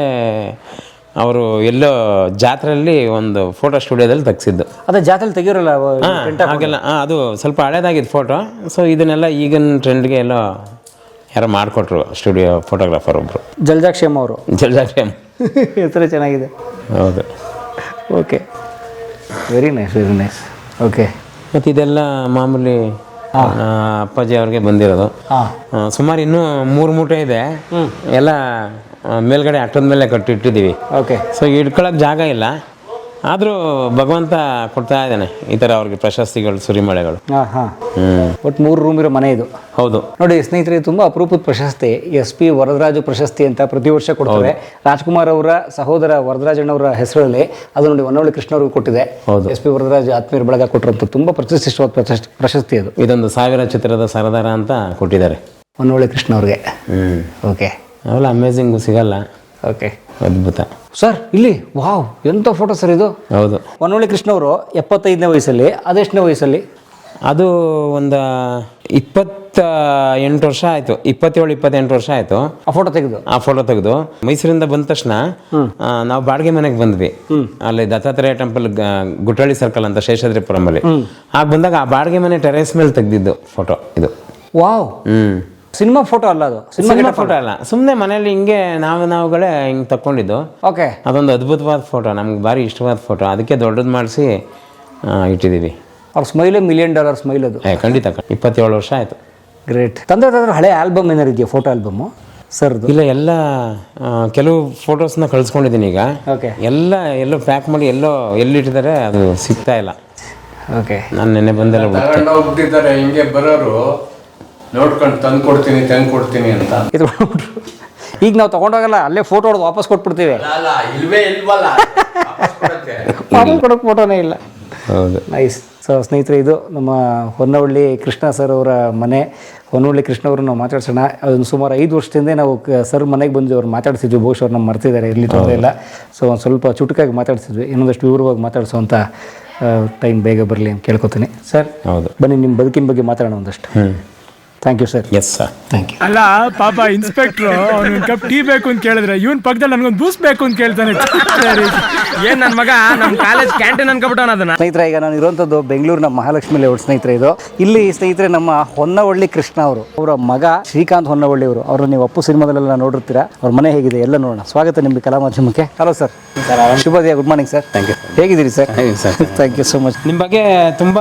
[SPEAKER 4] ಅವರು ಎಲ್ಲೋ ಜಾತ್ರೆಯಲ್ಲಿ ಒಂದು ಫೋಟೋ ಸ್ಟುಡಿಯೋದಲ್ಲಿ ತೆಗ್ಸಿದ್ದು.
[SPEAKER 3] ಅದೇ ಜಾತ್ರೆಲಿ ತೆಗಿಯೋರಲ್ಲ
[SPEAKER 4] ಹಾಂ ಹಾಗೆಲ್ಲ. ಹಾಂ ಅದು ಸ್ವಲ್ಪ ಹಳೇದಾಗಿದ್ದು ಫೋಟೋ ಸೊ ಇದನ್ನೆಲ್ಲ ಈಗಿನ ಟ್ರೆಂಡ್ಗೆ ಎಲ್ಲೋ ಯಾರೋ ಮಾಡಿಕೊಟ್ರು ಸ್ಟುಡಿಯೋ ಫೋಟೋಗ್ರಾಫರ್ ಒಬ್ಬರು
[SPEAKER 3] ಜಲ್ಜಾಕ್ಷೇಮ್ ಅವರು.
[SPEAKER 4] ಜಲ್ಜಾಕ್ಷೇಮ್
[SPEAKER 3] ಹೆಸರು ಚೆನ್ನಾಗಿದೆ.
[SPEAKER 4] ಹೌದು.
[SPEAKER 3] Okay very nice very nice okay
[SPEAKER 4] ಮತ್ತು ಇದೆಲ್ಲ ಮಾಮೂಲಿ ಅಪ್ಪಾಜಿ ಅವ್ರಿಗೆ ಬಂದಿರೋದು. ಸುಮಾರು ಇನ್ನೂ ಮೂರು ಮೂಟೆ ಇದೆ. ಎಲ್ಲ ಮೇಲ್ಗಡೆ ಅಟ್ಟದ ಮೇಲೆ ಕಟ್ಟಿಟ್ಟಿದ್ದೀವಿ.
[SPEAKER 3] ಓಕೆ
[SPEAKER 4] ಸೊ ಇಟ್ಕೊಳ್ಳೋಕೆ ಜಾಗ ಇಲ್ಲ. ಆದರೂ ಭಗವಂತ ಕೊಡ್ತಾ ಇದ್ದಾನೆ ಈ ಥರ ಅವ್ರಿಗೆ ಪ್ರಶಸ್ತಿಗಳು ಸುರಿಮಳೆಗಳು.
[SPEAKER 3] ಹಾಂ ಹಾಂ.
[SPEAKER 4] ಹ್ಞೂ
[SPEAKER 3] ಒಟ್ಟು ಮೂರು ರೂಮ್ ಇರೋ ಮನೆ ಇದು.
[SPEAKER 4] ಹೌದು.
[SPEAKER 3] ನೋಡಿ ಸ್ನೇಹಿತರೆ ತುಂಬಾ ಅಪರೂಪದ ಪ್ರಶಸ್ತಿ. ಎಸ್ ಪಿ ವರದರಾಜು ಪ್ರಶಸ್ತಿ ಅಂತ ಪ್ರತಿ ವರ್ಷ ಕೊಡ್ತಾರೆ. ರಾಜ್ಕುಮಾರ್ ಅವರ ಸಹೋದರ ವರದರಾಜಣ್ಣವರ ಹೆಸರಲ್ಲಿ ಅದು ನೋಡಿ ಹೊನ್ನವಳ್ಳಿ ಕೃಷ್ಣ ಅವ್ರಿಗೆ ಕೊಟ್ಟಿದೆ.
[SPEAKER 4] ಹೌದು.
[SPEAKER 3] ಎಸ್ ಪಿ ವರದರಾಜ್ ಆತ್ಮೀಯರ ಬಳಗ ಕೊಟ್ಟಿರೋಂಥ ತುಂಬಾ ಪ್ರತಿಷ್ಠಿತವಾದ ಪ್ರಶಸ್ತಿ ಪ್ರಶಸ್ತಿ ಅದು.
[SPEAKER 4] ಇದೊಂದು ಸಾವಿರ ಚಿತ್ರದ ಸರದಾರ ಅಂತ ಕೊಟ್ಟಿದ್ದಾರೆ.
[SPEAKER 3] ಹೊನ್ನವಳ್ಳಿ ಕೃಷ್ಣ ಅವ್ರಿಗೆ. ಓಕೆ
[SPEAKER 4] ಅವೆಲ್ಲ ಅಮೇಝಿಂಗ್ ಸಿಗಲ್ಲ.
[SPEAKER 3] ಓಕೆ
[SPEAKER 4] ಅದ್ಭುತ.
[SPEAKER 3] ಸರ್ ಇಲ್ಲಿ ವಾವ್ ಎಂಥ ಫೋಟೋ ಸರ್ ಇದು?
[SPEAKER 4] ಹೌದು.
[SPEAKER 3] ಹೊನ್ನೊಳ್ಳಿ ಕೃಷ್ಣ ಅವರು ಎಪ್ಪತ್ತೈದನೇ ವಯಸ್ಸಲ್ಲಿ ಅದೆಷ್ಟನೇ ವಯಸ್ಸಲ್ಲಿ?
[SPEAKER 4] ಅದು ಒಂದು ಇಪ್ಪತ್ತ ಎಂಟು ವರ್ಷ ಆಯಿತು. ಇಪ್ಪತ್ತೇಳು ಇಪ್ಪತ್ತೆಂಟು ವರ್ಷ ಆಯಿತು.
[SPEAKER 3] ಆ ಫೋಟೋ ತೆಗೆದು?
[SPEAKER 4] ಆ ಫೋಟೋ ತೆಗೆದು ಮೈಸೂರಿಂದ ಬಂದ ತಕ್ಷಣ ನಾವು ಬಾಡಿಗೆ ಮನೆಗೆ ಬಂದ್ವಿ. ಅಲ್ಲಿ ದತ್ತಾತ್ರೇಯ ಟೆಂಪಲ್ ಗುಟ್ಟಳ್ಳಿ ಸರ್ಕಲ್ ಅಂತ ಶೇಷಾದ್ರಿಪುರಂ ಅಲ್ಲಿ. ಆಗ ಬಂದಾಗ ಆ ಬಾಡಿಗೆ ಮನೆ ಟೆರೇಸ್ ಮೇಲೆ ತೆಗೆದಿದ್ದು ಫೋಟೋ ಇದು.
[SPEAKER 3] Wow
[SPEAKER 4] hmm.
[SPEAKER 3] ಸಿನಿಮಾ ಫೋಟೋ ಅಲ್ಲ ಅದು. ಸಿನಿಮಾ
[SPEAKER 4] ಫೋಟೋ ಅಲ್ಲ. ಸುಮ್ಮನೆ ಮನೇಲಿ ಹಿಂಗೆ ನಾವು ನಾವುಗಳೇ ಹಿಂಗೆ ತಕ್ಕೊಂಡಿದ್ದು.
[SPEAKER 3] ಓಕೆ
[SPEAKER 4] ಅದೊಂದು ಅದ್ಭುತವಾದ ಫೋಟೋ ನಮ್ಗೆ ಭಾರಿ ಇಷ್ಟವಾದ ಫೋಟೋ ಅದಕ್ಕೆ ದೊಡ್ಡದು ಮಾಡಿಸಿ ಇಟ್ಟಿದ್ದೀವಿ.
[SPEAKER 3] ಅವ್ರ ಸ್ಮೈಲೇ ಮಿಲಿಯನ್ ಡಾಲರ್ ಸ್ಮೈಲ್ ಅದು.
[SPEAKER 4] ಏ ಖಂಡಿತ. ಇಪ್ಪತ್ತೇಳು ವರ್ಷ ಆಯಿತು.
[SPEAKER 3] ಗ್ರೇಟ್ ತಂದೆ ತಂದ್ರೆ ಹಳೆ ಆಲ್ಬಮ್ ಏನಾರು ಇದೆಯಾ ಫೋಟೋ ಆಲ್ಬಮ್ಮು ಸರ್
[SPEAKER 4] ಇಲ್ಲ ಎಲ್ಲ ಕೆಲವು ಫೋಟೋಸ್ನ ಕಳ್ಸ್ಕೊಂಡಿದ್ದೀನಿ ಈಗ.
[SPEAKER 3] ಓಕೆ
[SPEAKER 4] ಎಲ್ಲ ಎಲ್ಲೋ ಪ್ಯಾಕ್ ಮಾಡಿ ಎಲ್ಲೋ ಎಲ್ಲಿಟ್ಟಿದ್ದಾರೆ ಅದು ಸಿಗ್ತಾ ಇಲ್ಲ.
[SPEAKER 3] ಓಕೆ
[SPEAKER 4] ನಾನು ನೆನ್ನೆ ಬಂದೆಲ್ಲ
[SPEAKER 5] ಹಿಂಗೆ ಬರೋರು. ನೋಡ್ಕೊಂಡು ತಂದು ಕೊಡ್ತೀನಿ ತಂದು ಕೊಡ್ತೀನಿ ಅಂತ.
[SPEAKER 3] ಇದು ಈಗ ನಾವು ತಗೊಂಡೋಗಲ್ಲ ಅಲ್ಲೇ ಫೋಟೋ ಹೊಡೆದು ವಾಪಸ್ ಕೊಟ್ಬಿಡ್ತೀವಿ.
[SPEAKER 5] ಅಲ್ಲ ಇಲ್ವೇ ಇಲ್ವಲ್ಲ?
[SPEAKER 3] ವಾಪಸ್ ಕೊಡೋಕೆ ಫೋಟೋನೇ ಇಲ್ಲ.
[SPEAKER 4] ಹೌದು.
[SPEAKER 3] ನೈಸ್ ಸೊ ಸ್ನೇಹಿತರೆ ಇದು ನಮ್ಮ ಹೊನ್ನವಳ್ಳಿ ಕೃಷ್ಣ ಸರ್ ಅವರ ಮನೆ. ಹೊನ್ನವಳ್ಳಿ ಕೃಷ್ಣ ಅವರು ನಾವು ಮಾತಾಡ್ಸೋಣ. ಅದೊಂದು ಸುಮಾರು ಐದು ವರ್ಷದಿಂದ ನಾವು ಸರ್ ಮನೆಗೆ ಬಂದು ಅವ್ರು ಮಾತಾಡ್ಸಿದ್ವಿ ಬಹುಶಃ ಅವ್ರು ನಮ್ಮ ಮರ್ತಿದ್ದಾರೆ ಇರಲಿ ತೊಂದರೆ ಇಲ್ಲ. ಸೊ ಒಂದು ಸ್ವಲ್ಪ ಚುಟುಕಾಗಿ ಮಾತಾಡ್ಸಿದ್ವಿ. ಇನ್ನೊಂದಷ್ಟು ವಿವರವಾಗಿ ಅಂತ ಟೈಮ್ ಬೇಗ ಬರಲಿ ಅಂತ ಕೇಳ್ಕೊತೀನಿ. ಸರ್
[SPEAKER 4] ಹೌದು.
[SPEAKER 3] ಬನ್ನಿ ನಿಮ್ಮ ಬದುಕಿನ ಬಗ್ಗೆ ಮಾತಾಡೋಣ ಒಂದಷ್ಟು. Thank you sir
[SPEAKER 4] yes sir
[SPEAKER 3] thank you
[SPEAKER 8] ಅಲ್ಲ ಪಾಪ ಇನ್ಸ್ಪೆಕ್ಟ್ರು ಅವ್ನು ಕಪ್ ಟೀ ಬೇಕು ಅಂತ ಕೇಳಿದ್ರೆ ಇವನ್ ಪಕ್ಕದಲ್ಲಿ ನನಗೊಂದು ಬೂಸ್ ಬೇಕು ಅಂತ ಕೇಳ್ತಾನೆ.
[SPEAKER 7] ಏನ್ ನನ್ನ ಮಗ? ನಮ್ಮ ಕಾಲೇಜ್ ಕ್ಯಾಂಟೀನ್ ಅನ್ಕೊಬಿಟ್ಟವನ ಅದನ್ನ.
[SPEAKER 3] ಸ್ನೇಹಿತರೆ ಈಗ ನಾನು ಇರುವಂಥದ್ದು ಬೆಂಗಳೂರಿನ ಮಹಾಲಕ್ಷ್ಮಿ ಲೇಔಟ್ ಸ್ನೇಹಿತರೆ ಇದು. ಇಲ್ಲಿ ಸ್ನೇಹಿತರೆ ನಮ್ಮ ಹೊನ್ನವಳ್ಳಿ ಕೃಷ್ಣ ಅವರು ಅವರ ಮಗ ಶ್ರೀಕಾಂತ್ ಹೊನ್ನವಳ್ಳಿ ಅವರು ಅವರು ನೀವು ಅಪ್ಪು ಸಿನಿಮಾದಲ್ಲೆಲ್ಲ ನೋಡಿರ್ತೀರಾ? ಅವ್ರ ಮನೆ ಹೇಗಿದೆ? ಎಲ್ಲ ನೋಡೋಣ. ಸ್ವಾಗತ ನಿಮಗೆ ಕಲಾ ಮಾಧ್ಯಮಕ್ಕೆ. ಹಲೋ ಸರ್ ಶುಭೋದಯ good morning sir thank you ಹೇಗಿದ್ದೀರಿ sir
[SPEAKER 4] sir
[SPEAKER 3] thank you so much
[SPEAKER 4] ನಿಮ್ಮ ಬಗ್ಗೆ ತುಂಬ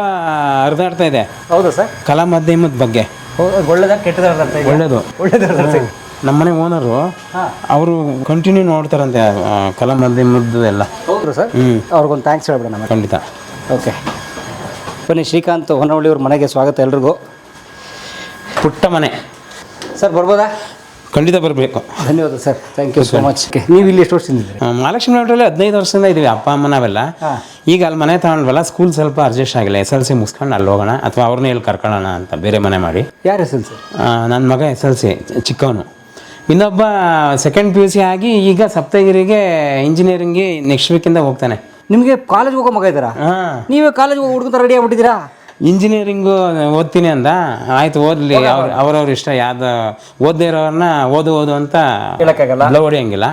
[SPEAKER 4] ಹರಿದಾಡ್ತಾ ಇದೆ.
[SPEAKER 3] ಹೌದಾ ಸರ್
[SPEAKER 4] ಕಲಾ ಮಾಧ್ಯಮದ ಬಗ್ಗೆ.
[SPEAKER 3] ಒಳ್ಳೇದಾ ಕೆಟ್ಟದ
[SPEAKER 4] ಒಳ್ಳೇದು.
[SPEAKER 3] ಒಳ್ಳೇದು
[SPEAKER 4] ನಮ್ಮನೆ ಓನರು ಅವರು ಕಂಟಿನ್ಯೂ ನೋಡ್ತಾರಂತೆ ಕಲಂ ಕಲಾ ಮುದ್ದೆಲ್ಲ ಎಲ್ಲ.
[SPEAKER 3] ಹೌದು ಸರ್? ಅವ್ರಿಗೊಂದು ಥ್ಯಾಂಕ್ಸ್ ಹೇಳ್ಬಿಡೋಣ
[SPEAKER 4] ಖಂಡಿತ.
[SPEAKER 3] ಓಕೆ. ಬನ್ನಿ ಶ್ರೀಕಾಂತ್ ಹೊನ್ನವಳ್ಳಿ ಅವ್ರ ಮನೆಗೆ ಸ್ವಾಗತ ಎಲ್ರಿಗೂ.
[SPEAKER 4] ಪುಟ್ಟ ಮನೆ.
[SPEAKER 3] ಸರ್ ಬರ್ಬೋದಾ?
[SPEAKER 4] ಖಂಡಿತ ಬರಬೇಕು.
[SPEAKER 3] ಧನ್ಯವಾದ sir. Thank you so much ನೀವು ಇಲ್ಲಿ ಎಷ್ಟು ವರ್ಷದಿಂದ
[SPEAKER 4] ಮಹಾಲಕ್ಷ್ಮಿ ಹೋಟೆಲ್ ಹದಿನೈದು ವರ್ಷದಿಂದ ಇದ್ದೀವಿ ಅಪ್ಪ ಅಮ್ಮ ನಾವೆಲ್ಲ. ಈಗ ಅಲ್ಲಿ ಮನೆ ತಗೊಂಡ್ವಲ್ಲ ಸ್ಕೂಲ್ ಸ್ವಲ್ಪ ಅಡ್ಜಸ್ಟ್ ಆಗಿಲ್ಲ. ಎಸ್ ಎಲ್ ಸಿ ಮುಗಿಸ್ಕೊಂಡು ಅಲ್ಲಿ ಹೋಗೋಣ ಅಥವಾ ಅವ್ರನ್ನ ಇಲ್ಲಿ ಕರ್ಕೊಳ್ಳೋಣ ಅಂತ ಬೇರೆ ಮನೆ ಮಾಡಿ.
[SPEAKER 3] ಯಾರು ಎಸ್ ಎಲ್ ಸಿ
[SPEAKER 4] ನನ್ನ ಮಗ ಎಸ್ ಎಲ್ ಸಿ ಚಿಕ್ಕವನು. ಇನ್ನೊಬ್ಬ ಸೆಕೆಂಡ್ ಪಿ ಯು ಸಿ ಆಗಿ ಈಗ ಸಪ್ತಗಿರಿಗೆ ಇಂಜಿನಿಯರಿಂಗ್ಗೆ ನೆಕ್ಸ್ಟ್ ವೀಕಿಂದ ಹೋಗ್ತಾನೆ.
[SPEAKER 3] ನಿಮಗೆ ಕಾಲೇಜ್ ಹೋಗೋ ಮಗ ಇದ್ದಾರಾ? ನೀವೇ ಕಾಲೇಜ್ ಹೋಗಿ ಹುಡುಗ ರೆಡಿ ಆಗ್ಬಿಟ್ಟಿದ್ದೀರಾ?
[SPEAKER 4] ಇಂಜಿನಿಯರಿಂಗು ಓದ್ತೀನಿ ಅಂದ. ಆಯ್ತು ಓದಲಿ. ಅವ್ರ ಅವ್ರವ್ರ ಇಷ್ಟ. ಯಾವ್ದು ಓದದೇ ಇರೋರನ್ನ ಓದು ಓದು ಅಂತ
[SPEAKER 3] ಹೇಳಕ್ಕಾಗಲ್ಲ.
[SPEAKER 4] ಹೊಡಿಯಂಗಿಲ್ಲ.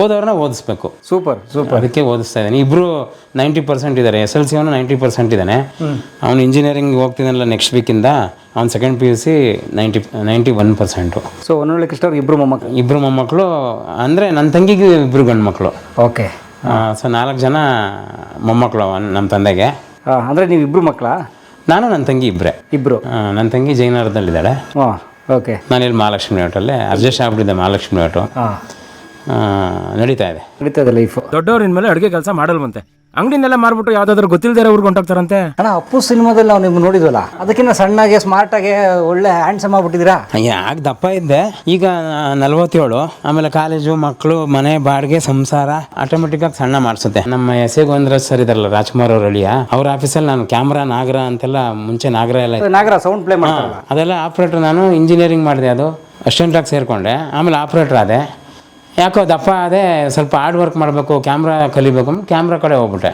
[SPEAKER 4] ಓದೋರನ್ನ ಓದಿಸ್ಬೇಕು.
[SPEAKER 3] Super super.
[SPEAKER 4] ಅದಕ್ಕೆ ಓದಿಸ್ತಾ ಇದ್ದಾನೆ. ಇಬ್ರು ನೈಂಟಿ ಪರ್ಸೆಂಟ್ ಇದ್ದಾರೆ ಎಸ್ ಎಲ್ ಸಿ ಅವನು ನೈಂಟಿ ಪರ್ಸೆಂಟ್ ಇದ್ದಾನೆ ಅವ್ನು ಇಂಜಿನಿಯರಿಂಗ್ ಹೋಗ್ತಿದ್ದಾನಲ್ಲ ನೆಕ್ಸ್ಟ್ ವೀಕಿಂದ ಅವ್ನು second P U C ninety ninety one percent.
[SPEAKER 3] So Honnalli Krishna ಅವ್ರಿಗೆ ಇಬ್ಬರು ಮೊಮ್ಮಕ್ಕಳು
[SPEAKER 4] ಇಬ್ಬರು ಮೊಮ್ಮಕ್ಕಳು ಅಂದರೆ ನನ್ನ ತಂಗಿಗೆ ಇಬ್ಬರು ಗಂಡು ಮಕ್ಕಳು
[SPEAKER 3] ಓಕೆ
[SPEAKER 4] ಸೊ ನಾಲ್ಕು ಜನ ಮೊಮ್ಮಕ್ಕಳು ನಮ್ಮ ತಂದೆಗೆ.
[SPEAKER 3] ಅಂದರೆ ನೀವು ಇಬ್ಬರು ಮಕ್ಕಳಾ?
[SPEAKER 4] ನಾನು ನನ್ನ ತಂಗಿ ಇಬ್ಬರೇ
[SPEAKER 3] ಇಬ್ಬರು
[SPEAKER 4] ನನ್ನ ತಂಗಿ ಜೈನಗರದಲ್ಲಿದ್ದಾಳೆ
[SPEAKER 3] ಓಕೆ.
[SPEAKER 4] ನಾನು ಇಲ್ಲಿ ಮಹಾಲಕ್ಷ್ಮಿ ಹೋಟೆಲ್ಲೇ ಅಡ್ಜಸ್ಟ್ ಆಗ್ಬಿಟ್ಟಿದ್ದೆ ಮಹಾಲಕ್ಷ್ಮಿ ಹೋಟು
[SPEAKER 3] ಹಾಂ.
[SPEAKER 4] ನಡೀತಾ ಇದೆ.
[SPEAKER 3] ನಡೀತಾ ಇದೆ ಲೈಫು
[SPEAKER 8] ದೊಡ್ಡವ್ರ ಇನ್ಮೇಲೆ ಅಡುಗೆ ಕೆಲಸ ಮಾಡಲ್ವಂತೆ. ಅಂಗಡಿನೆಲ್ಲ ಮಾರ್ಬಿಟ್ಟು ಯಾವ್ದಾದ್ರು ಗೊತ್ತಿಲ್ಲದೆ ಊರಿಗೆ ಹೊಂಟೋಗ್ತಾರಂತೆ
[SPEAKER 3] ಅಣ್ಣ ಅಪ್ಪು ಸಿನಿಮಾದಲ್ಲಿ ನಾವು ನಿಮ್ಗೆ ನೋಡಿದ್ವಲ್ಲ ಅದಕ್ಕಿಂತ ಸಣ್ಣಗೆ ಆಗಿ ಒಳ್ಳೆ ಹ್ಯಾಂಡ್ಸಮ್ ಆಗ್ಬಿಟ್ಟಿದ್ದೀರಾ
[SPEAKER 4] ಯಾಕೆ ದಪ್ಪ ಇದ್ದೆ. ಈಗ ನಲ್ವತ್ತೇಳು ಆಮೇಲೆ ಕಾಲೇಜು ಮಕ್ಕಳು ಮನೆ ಬಾಡಿಗೆ ಸಂಸಾರ ಆಟೋಮೆಟಿಕ್ಕಾಗಿ ಸಣ್ಣ ಮಾಡಿಸುತ್ತೆ. ನಮ್ಮ ಎಸ್ ಎ ಗೋವಿಂದರಾಜ್ ಸರ್ ಇದಾರಲ್ಲ ರಾಜ್ಕುಮಾರ್ ಅವ್ರ ಅಳಿಯ ಅವ್ರ ಆಫೀಸಲ್ಲಿ ನಾನು ಕ್ಯಾಮ್ರಾ ನಾಗರ ಅಂತೆಲ್ಲ ಮುಂಚೆ ನಾಗರ ಎಲ್ಲ.
[SPEAKER 3] ನಾಗರ ಸೌಂಡ್ ಪ್ಲೇ ಮಾಡ್ತಾರಲ್ಲ.
[SPEAKER 4] ಹಾ, ಅದೆಲ್ಲ ಆಪ್ರೇಟರ್ ನಾನು ಇಂಜಿನಿಯರಿಂಗ್ ಮಾಡಿದೆ ಅದು. ಅಸ್ಟೆಂಟಾಗಿ ಸೇರಿಕೊಂಡೆ. ಆಮೇಲೆ ಆಪ್ರೇಟರ್ ಆದೆ. ಯಾಕೋ ದಪ್ಪ ಅದೇ ಸ್ವಲ್ಪ ಹಾರ್ಡ್ ವರ್ಕ್ ಮಾಡಬೇಕು ಕ್ಯಾಮ್ರಾ ಕಲಿಬೇಕು. ಕ್ಯಾಮ್ರಾ ಕಡೆ ಹೋಗ್ಬಿಟ್ಟೆ.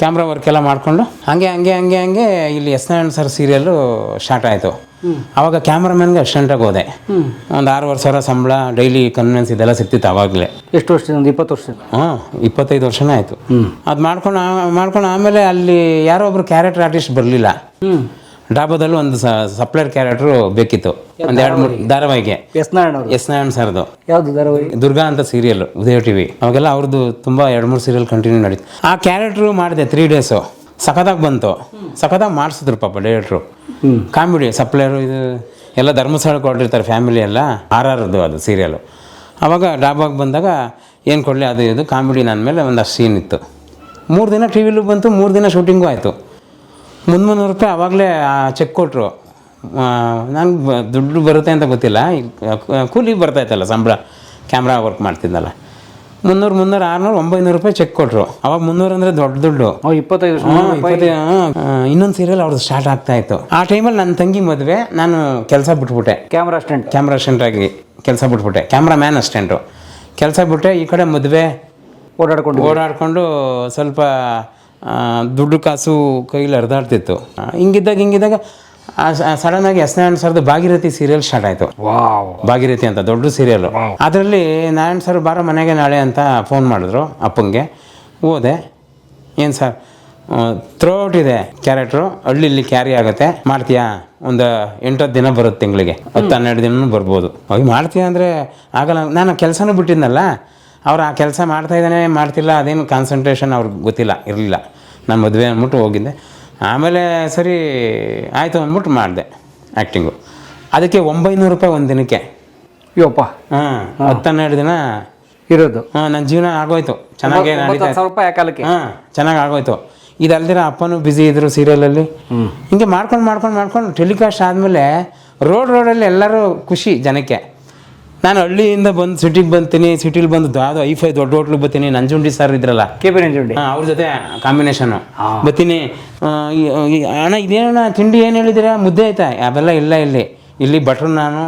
[SPEAKER 4] ಕ್ಯಾಮ್ರಾ ವರ್ಕ್ ಎಲ್ಲ ಮಾಡಿಕೊಂಡು ಹಂಗೆ ಹಂಗೆ ಹಂಗೆ ಹಂಗೆ ಇಲ್ಲಿ S Narayan sir serial start ಆಯಿತು. ಆವಾಗ ಕ್ಯಾಮ್ರಾಮನ್ಗೆ ಅಸ್ಟೆಂಟಾಗಿ ಹೋದೆ. ಒಂದು ಆರೂವರೆ ಸಾವಿರ ಸಂಬಳ ಡೈಲಿ ಕನ್ವೆನ್ಸ್ ಇದೆಲ್ಲ ಸಿಕ್ತಿತ್ತು ಆವಾಗಲೇ
[SPEAKER 3] ಎಷ್ಟು ವರ್ಷ ಒಂದು ಇಪ್ಪತ್ತು ವರ್ಷ.
[SPEAKER 4] ಹಾಂ ಇಪ್ಪತ್ತೈದು ವರ್ಷನೇ ಆಯಿತು. ಅದು ಮಾಡ್ಕೊಂಡು ಮಾಡ್ಕೊಂಡು ಆಮೇಲೆ ಅಲ್ಲಿ ಯಾರೋ ಒಬ್ರು ಕ್ಯಾರೆಕ್ಟರ್ ಆರ್ಟಿಸ್ಟ್ ಬರಲಿಲ್ಲ. ಡಾಬಾದಲ್ಲೂ ಒಂದು ಸಪ್ಲೈರ್ ಕ್ಯಾರೆಕ್ಟರ್ ಬೇಕಿತ್ತು. ಒಂದು ಎರಡು ಮೂರು ಧಾರಾವಾಹಿಗೆ.
[SPEAKER 3] ಎಸ್ ನಾರಾಯಣ
[SPEAKER 4] ಎಸ್ ನಾರಾಯಣ ಸರ್ದು.
[SPEAKER 3] ಯಾವುದು ಧಾರಾವಾಹಿ?
[SPEAKER 4] ದುರ್ಗಾ ಅಂತ ಸೀರಿಯಲ್ ಉದಯ ಟಿವಿ ಅವಾಗೆಲ್ಲ ಅವ್ರದ್ದು ತುಂಬ ಎರಡು ಮೂರು ಸೀರಿಯಲ್ ಕಂಟಿನ್ಯೂ ನಡೀತು. ಆ ಕ್ಯಾರೆಕ್ಟ್ರು ಮಾಡಿದೆ ತ್ರೀ ಡೇಸು ಸಖತ್ತಾಗಿ ಬಂತು. ಸಖತ್ತಾಗಿ ಮಾಡಿಸಿದ್ರು ಪಾಪ ಡೈರೆಕ್ಟ್ರು ಕಾಮಿಡಿ ಸಪ್ಲೈರು ಇದು ಎಲ್ಲ ಧರ್ಮಸ್ಥಳ ಕೊಟ್ಟಿರ್ತಾರೆ ಫ್ಯಾಮಿಲಿ ಎಲ್ಲ. ಆರ್ ಆರ್ದು ಅದು ಸೀರಿಯಲು ಅವಾಗ ಡಾಬಾಗೆ ಬಂದಾಗ ಏನು ಕೊಡಲಿ ಅದು ಇದು ಕಾಮಿಡಿ ನನ್ನ ಮೇಲೆ ಒಂದಷ್ಟು ಸೀನ್ ಇತ್ತು. ಮೂರು ದಿನ ಟಿ ವಿಲೂ ಬಂತು ಮೂರು ದಿನ ಶೂಟಿಂಗು ಆಯಿತು. ಮುನ್ನೂರು ರೂಪಾಯಿ ಆವಾಗಲೇ ಚೆಕ್ ಕೊಟ್ಟರು ನಂಗೆ ದುಡ್ಡು ಬರುತ್ತೆ ಅಂತ ಗೊತ್ತಿಲ್ಲ. ಕೂಲಿ ಬರ್ತಾಯಿತ್ತಲ್ಲ ಸಂಬಳ. ಕ್ಯಾಮ್ರಾ ವರ್ಕ್ ಮಾಡ್ತಿದ್ದಲ್ಲ ಮುನ್ನೂರು ಮುನ್ನೂರು ಆರುನೂರು ಒಂಬೈನೂರು ರೂಪಾಯಿ ಚೆಕ್ ಕೊಟ್ಟರು ಅವಾಗ ಮುನ್ನೂರು ಅಂದರೆ ದೊಡ್ಡ ದುಡ್ಡು.
[SPEAKER 3] ಇಪ್ಪತ್ತೈದು
[SPEAKER 4] ಇನ್ನೊಂದು ಸೀರಿಯಲ್ ಅವ್ರದ್ದು ಸ್ಟಾರ್ಟ್ ಆಗ್ತಾ ಇತ್ತು. ಆ ಟೈಮಲ್ಲಿ ನನ್ನ ತಂಗಿ ಮದುವೆ ನಾನು ಕೆಲಸ ಬಿಟ್ಬಿಟ್ಟೆ.
[SPEAKER 3] ಕ್ಯಾಮ್ರಾ ಅಸ್ಟೆಂಟ್
[SPEAKER 4] ಕ್ಯಾಮ್ರಾ ಅಸ್ಟೆಂಟಾಗಿ ಕೆಲಸ ಬಿಟ್ಬಿಟ್ಟೆ. ಕ್ಯಾಮ್ರಾ ಮ್ಯಾನ್ ಅಸ್ಟೆಂಟು ಕೆಲಸ ಬಿಟ್ಟೆ ಈ ಕಡೆ ಮದುವೆ
[SPEAKER 3] ಓಡಾಡ್ಕೊಂಡು.
[SPEAKER 4] ಓಡಾಡಿಕೊಂಡು ಸ್ವಲ್ಪ ದುಡ್ಡು ಕಾಸು ಕೈಲಿ ಹರಿದಾಡ್ತಿತ್ತು. ಹಿಂಗಿದ್ದಾಗ ಹಿಂಗಿದ್ದಾಗ ಸಡನ್ನಾಗಿ ಎಸ್ ನಾರಾಯಣ ಸರ್ದು ಭಾಗೀರಥಿ ಸೀರಿಯಲ್ ಸ್ಟಾರ್ಟ್ ಆಯಿತು. ಭಾಗಿರಥಿ ಅಂತ ದೊಡ್ಡ ಸೀರಿಯಲ್ ಅದರಲ್ಲಿ ನಾರಾಯಣ್ ಸರ್ ಬಾರೋ ಮನೆಗೆ ನಾಳೆ ಅಂತ ಫೋನ್ ಮಾಡಿದ್ರು ಅಪ್ಪಂಗೆ. ಹೋದೆ ಏನು ಸರ್? ಥ್ರೋಟ್ ಇದೆ ಕ್ಯಾರೆಕ್ಟ್ರು ಹಳ್ಳಿಲಿ ಕ್ಯಾರಿ ಆಗುತ್ತೆ. ಮಾಡ್ತೀಯಾ? ಒಂದು ಎಂಟತ್ತು ದಿನ ಬರುತ್ತೆ ತಿಂಗಳಿಗೆ. ಹತ್ತು ಹನ್ನೆರಡು ದಿನ ಬರ್ಬೋದು. ಹೋಗಿ ಮಾಡ್ತೀಯಾ ಅಂದರೆ ಆಗಲ್ಲ. ನಾನು ಕೆಲಸನೂ ಬಿಟ್ಟಿದ್ನಲ್ಲ. ಅವ್ರು ಆ ಕೆಲಸ ಮಾಡ್ತಾ ಇದ್ದಾನೆ ಮಾಡ್ತಿಲ್ಲ ಅದೇನು ಕಾನ್ಸಂಟ್ರೇಷನ್ ಅವ್ರಿಗೆ ಗೊತ್ತಿಲ್ಲ ಇರಲಿಲ್ಲ. ನಾನು ಮದುವೆ ಅಂದ್ಬಿಟ್ಟು ಹೋಗಿದ್ದೆ. ಆಮೇಲೆ ಸರಿ ಆಯಿತು ಅಂದ್ಬಿಟ್ಟು ಮಾಡಿದೆ ಆ್ಯಕ್ಟಿಂಗು ಅದಕ್ಕೆ ಒಂಬೈನೂರು ರೂಪಾಯಿ ಒಂದು ದಿನಕ್ಕೆ.
[SPEAKER 3] ಯೋಪ್ಪ.
[SPEAKER 4] ಹಾಂ ಹತ್ತು ಹನ್ನೆರಡು ದಿನ
[SPEAKER 3] ಇರೋದು.
[SPEAKER 4] ಹಾಂ ನನ್ನ ಜೀವನ ಆಗೋಯ್ತು. ಚೆನ್ನಾಗಿ
[SPEAKER 3] ರೂಪಾಯಿ ಕಾಲಕ್ಕೆ.
[SPEAKER 4] ಹಾಂ ಚೆನ್ನಾಗಿ ಆಗೋಯ್ತು. ಇದಲ್ದಿರ ಅಪ್ಪನೂ ಬ್ಯುಸಿ ಇದ್ರು ಸೀರಿಯಲಲ್ಲಿ ಹಿಂಗೆ ಮಾಡ್ಕೊಂಡು ಮಾಡ್ಕೊಂಡು ಮಾಡ್ಕೊಂಡು ಟೆಲಿಕಾಸ್ಟ್ ಆದಮೇಲೆ ರೋಡ್ ರೋಡಲ್ಲಿ ಎಲ್ಲರೂ ಖುಷಿ ಜನಕ್ಕೆ. ನಾನು ಹಳ್ಳಿಯಿಂದ ಬಂದು ಸಿಟಿಗೆ ಬಂತೀನಿ ಸಿಟಿಲಿ ಬಂದು ಅದು ಐಫೈ ದೊಡ್ಡ ಹೋಟ್ಲಿಗೆ ಬರ್ತೀನಿ. ನಂಜುಂಡಿ ಸರ್ ಇದ್ರಲ್ಲ.
[SPEAKER 3] K P Nanjundi.
[SPEAKER 4] ಅವ್ರ ಜೊತೆ ಕಾಂಬಿನೇಷನು ಬರ್ತೀನಿ. ಅಣ್ಣ ಇದೇನಣ್ಣ ತಿಂಡಿ ಏನು ಹೇಳಿದಿರಾ? ಮುದ್ದೆ ಆಯ್ತಾ? ಅವೆಲ್ಲ ಇಲ್ಲ ಇಲ್ಲಿ. ಇಲ್ಲಿ ಬಟ್ರು ನಾನು.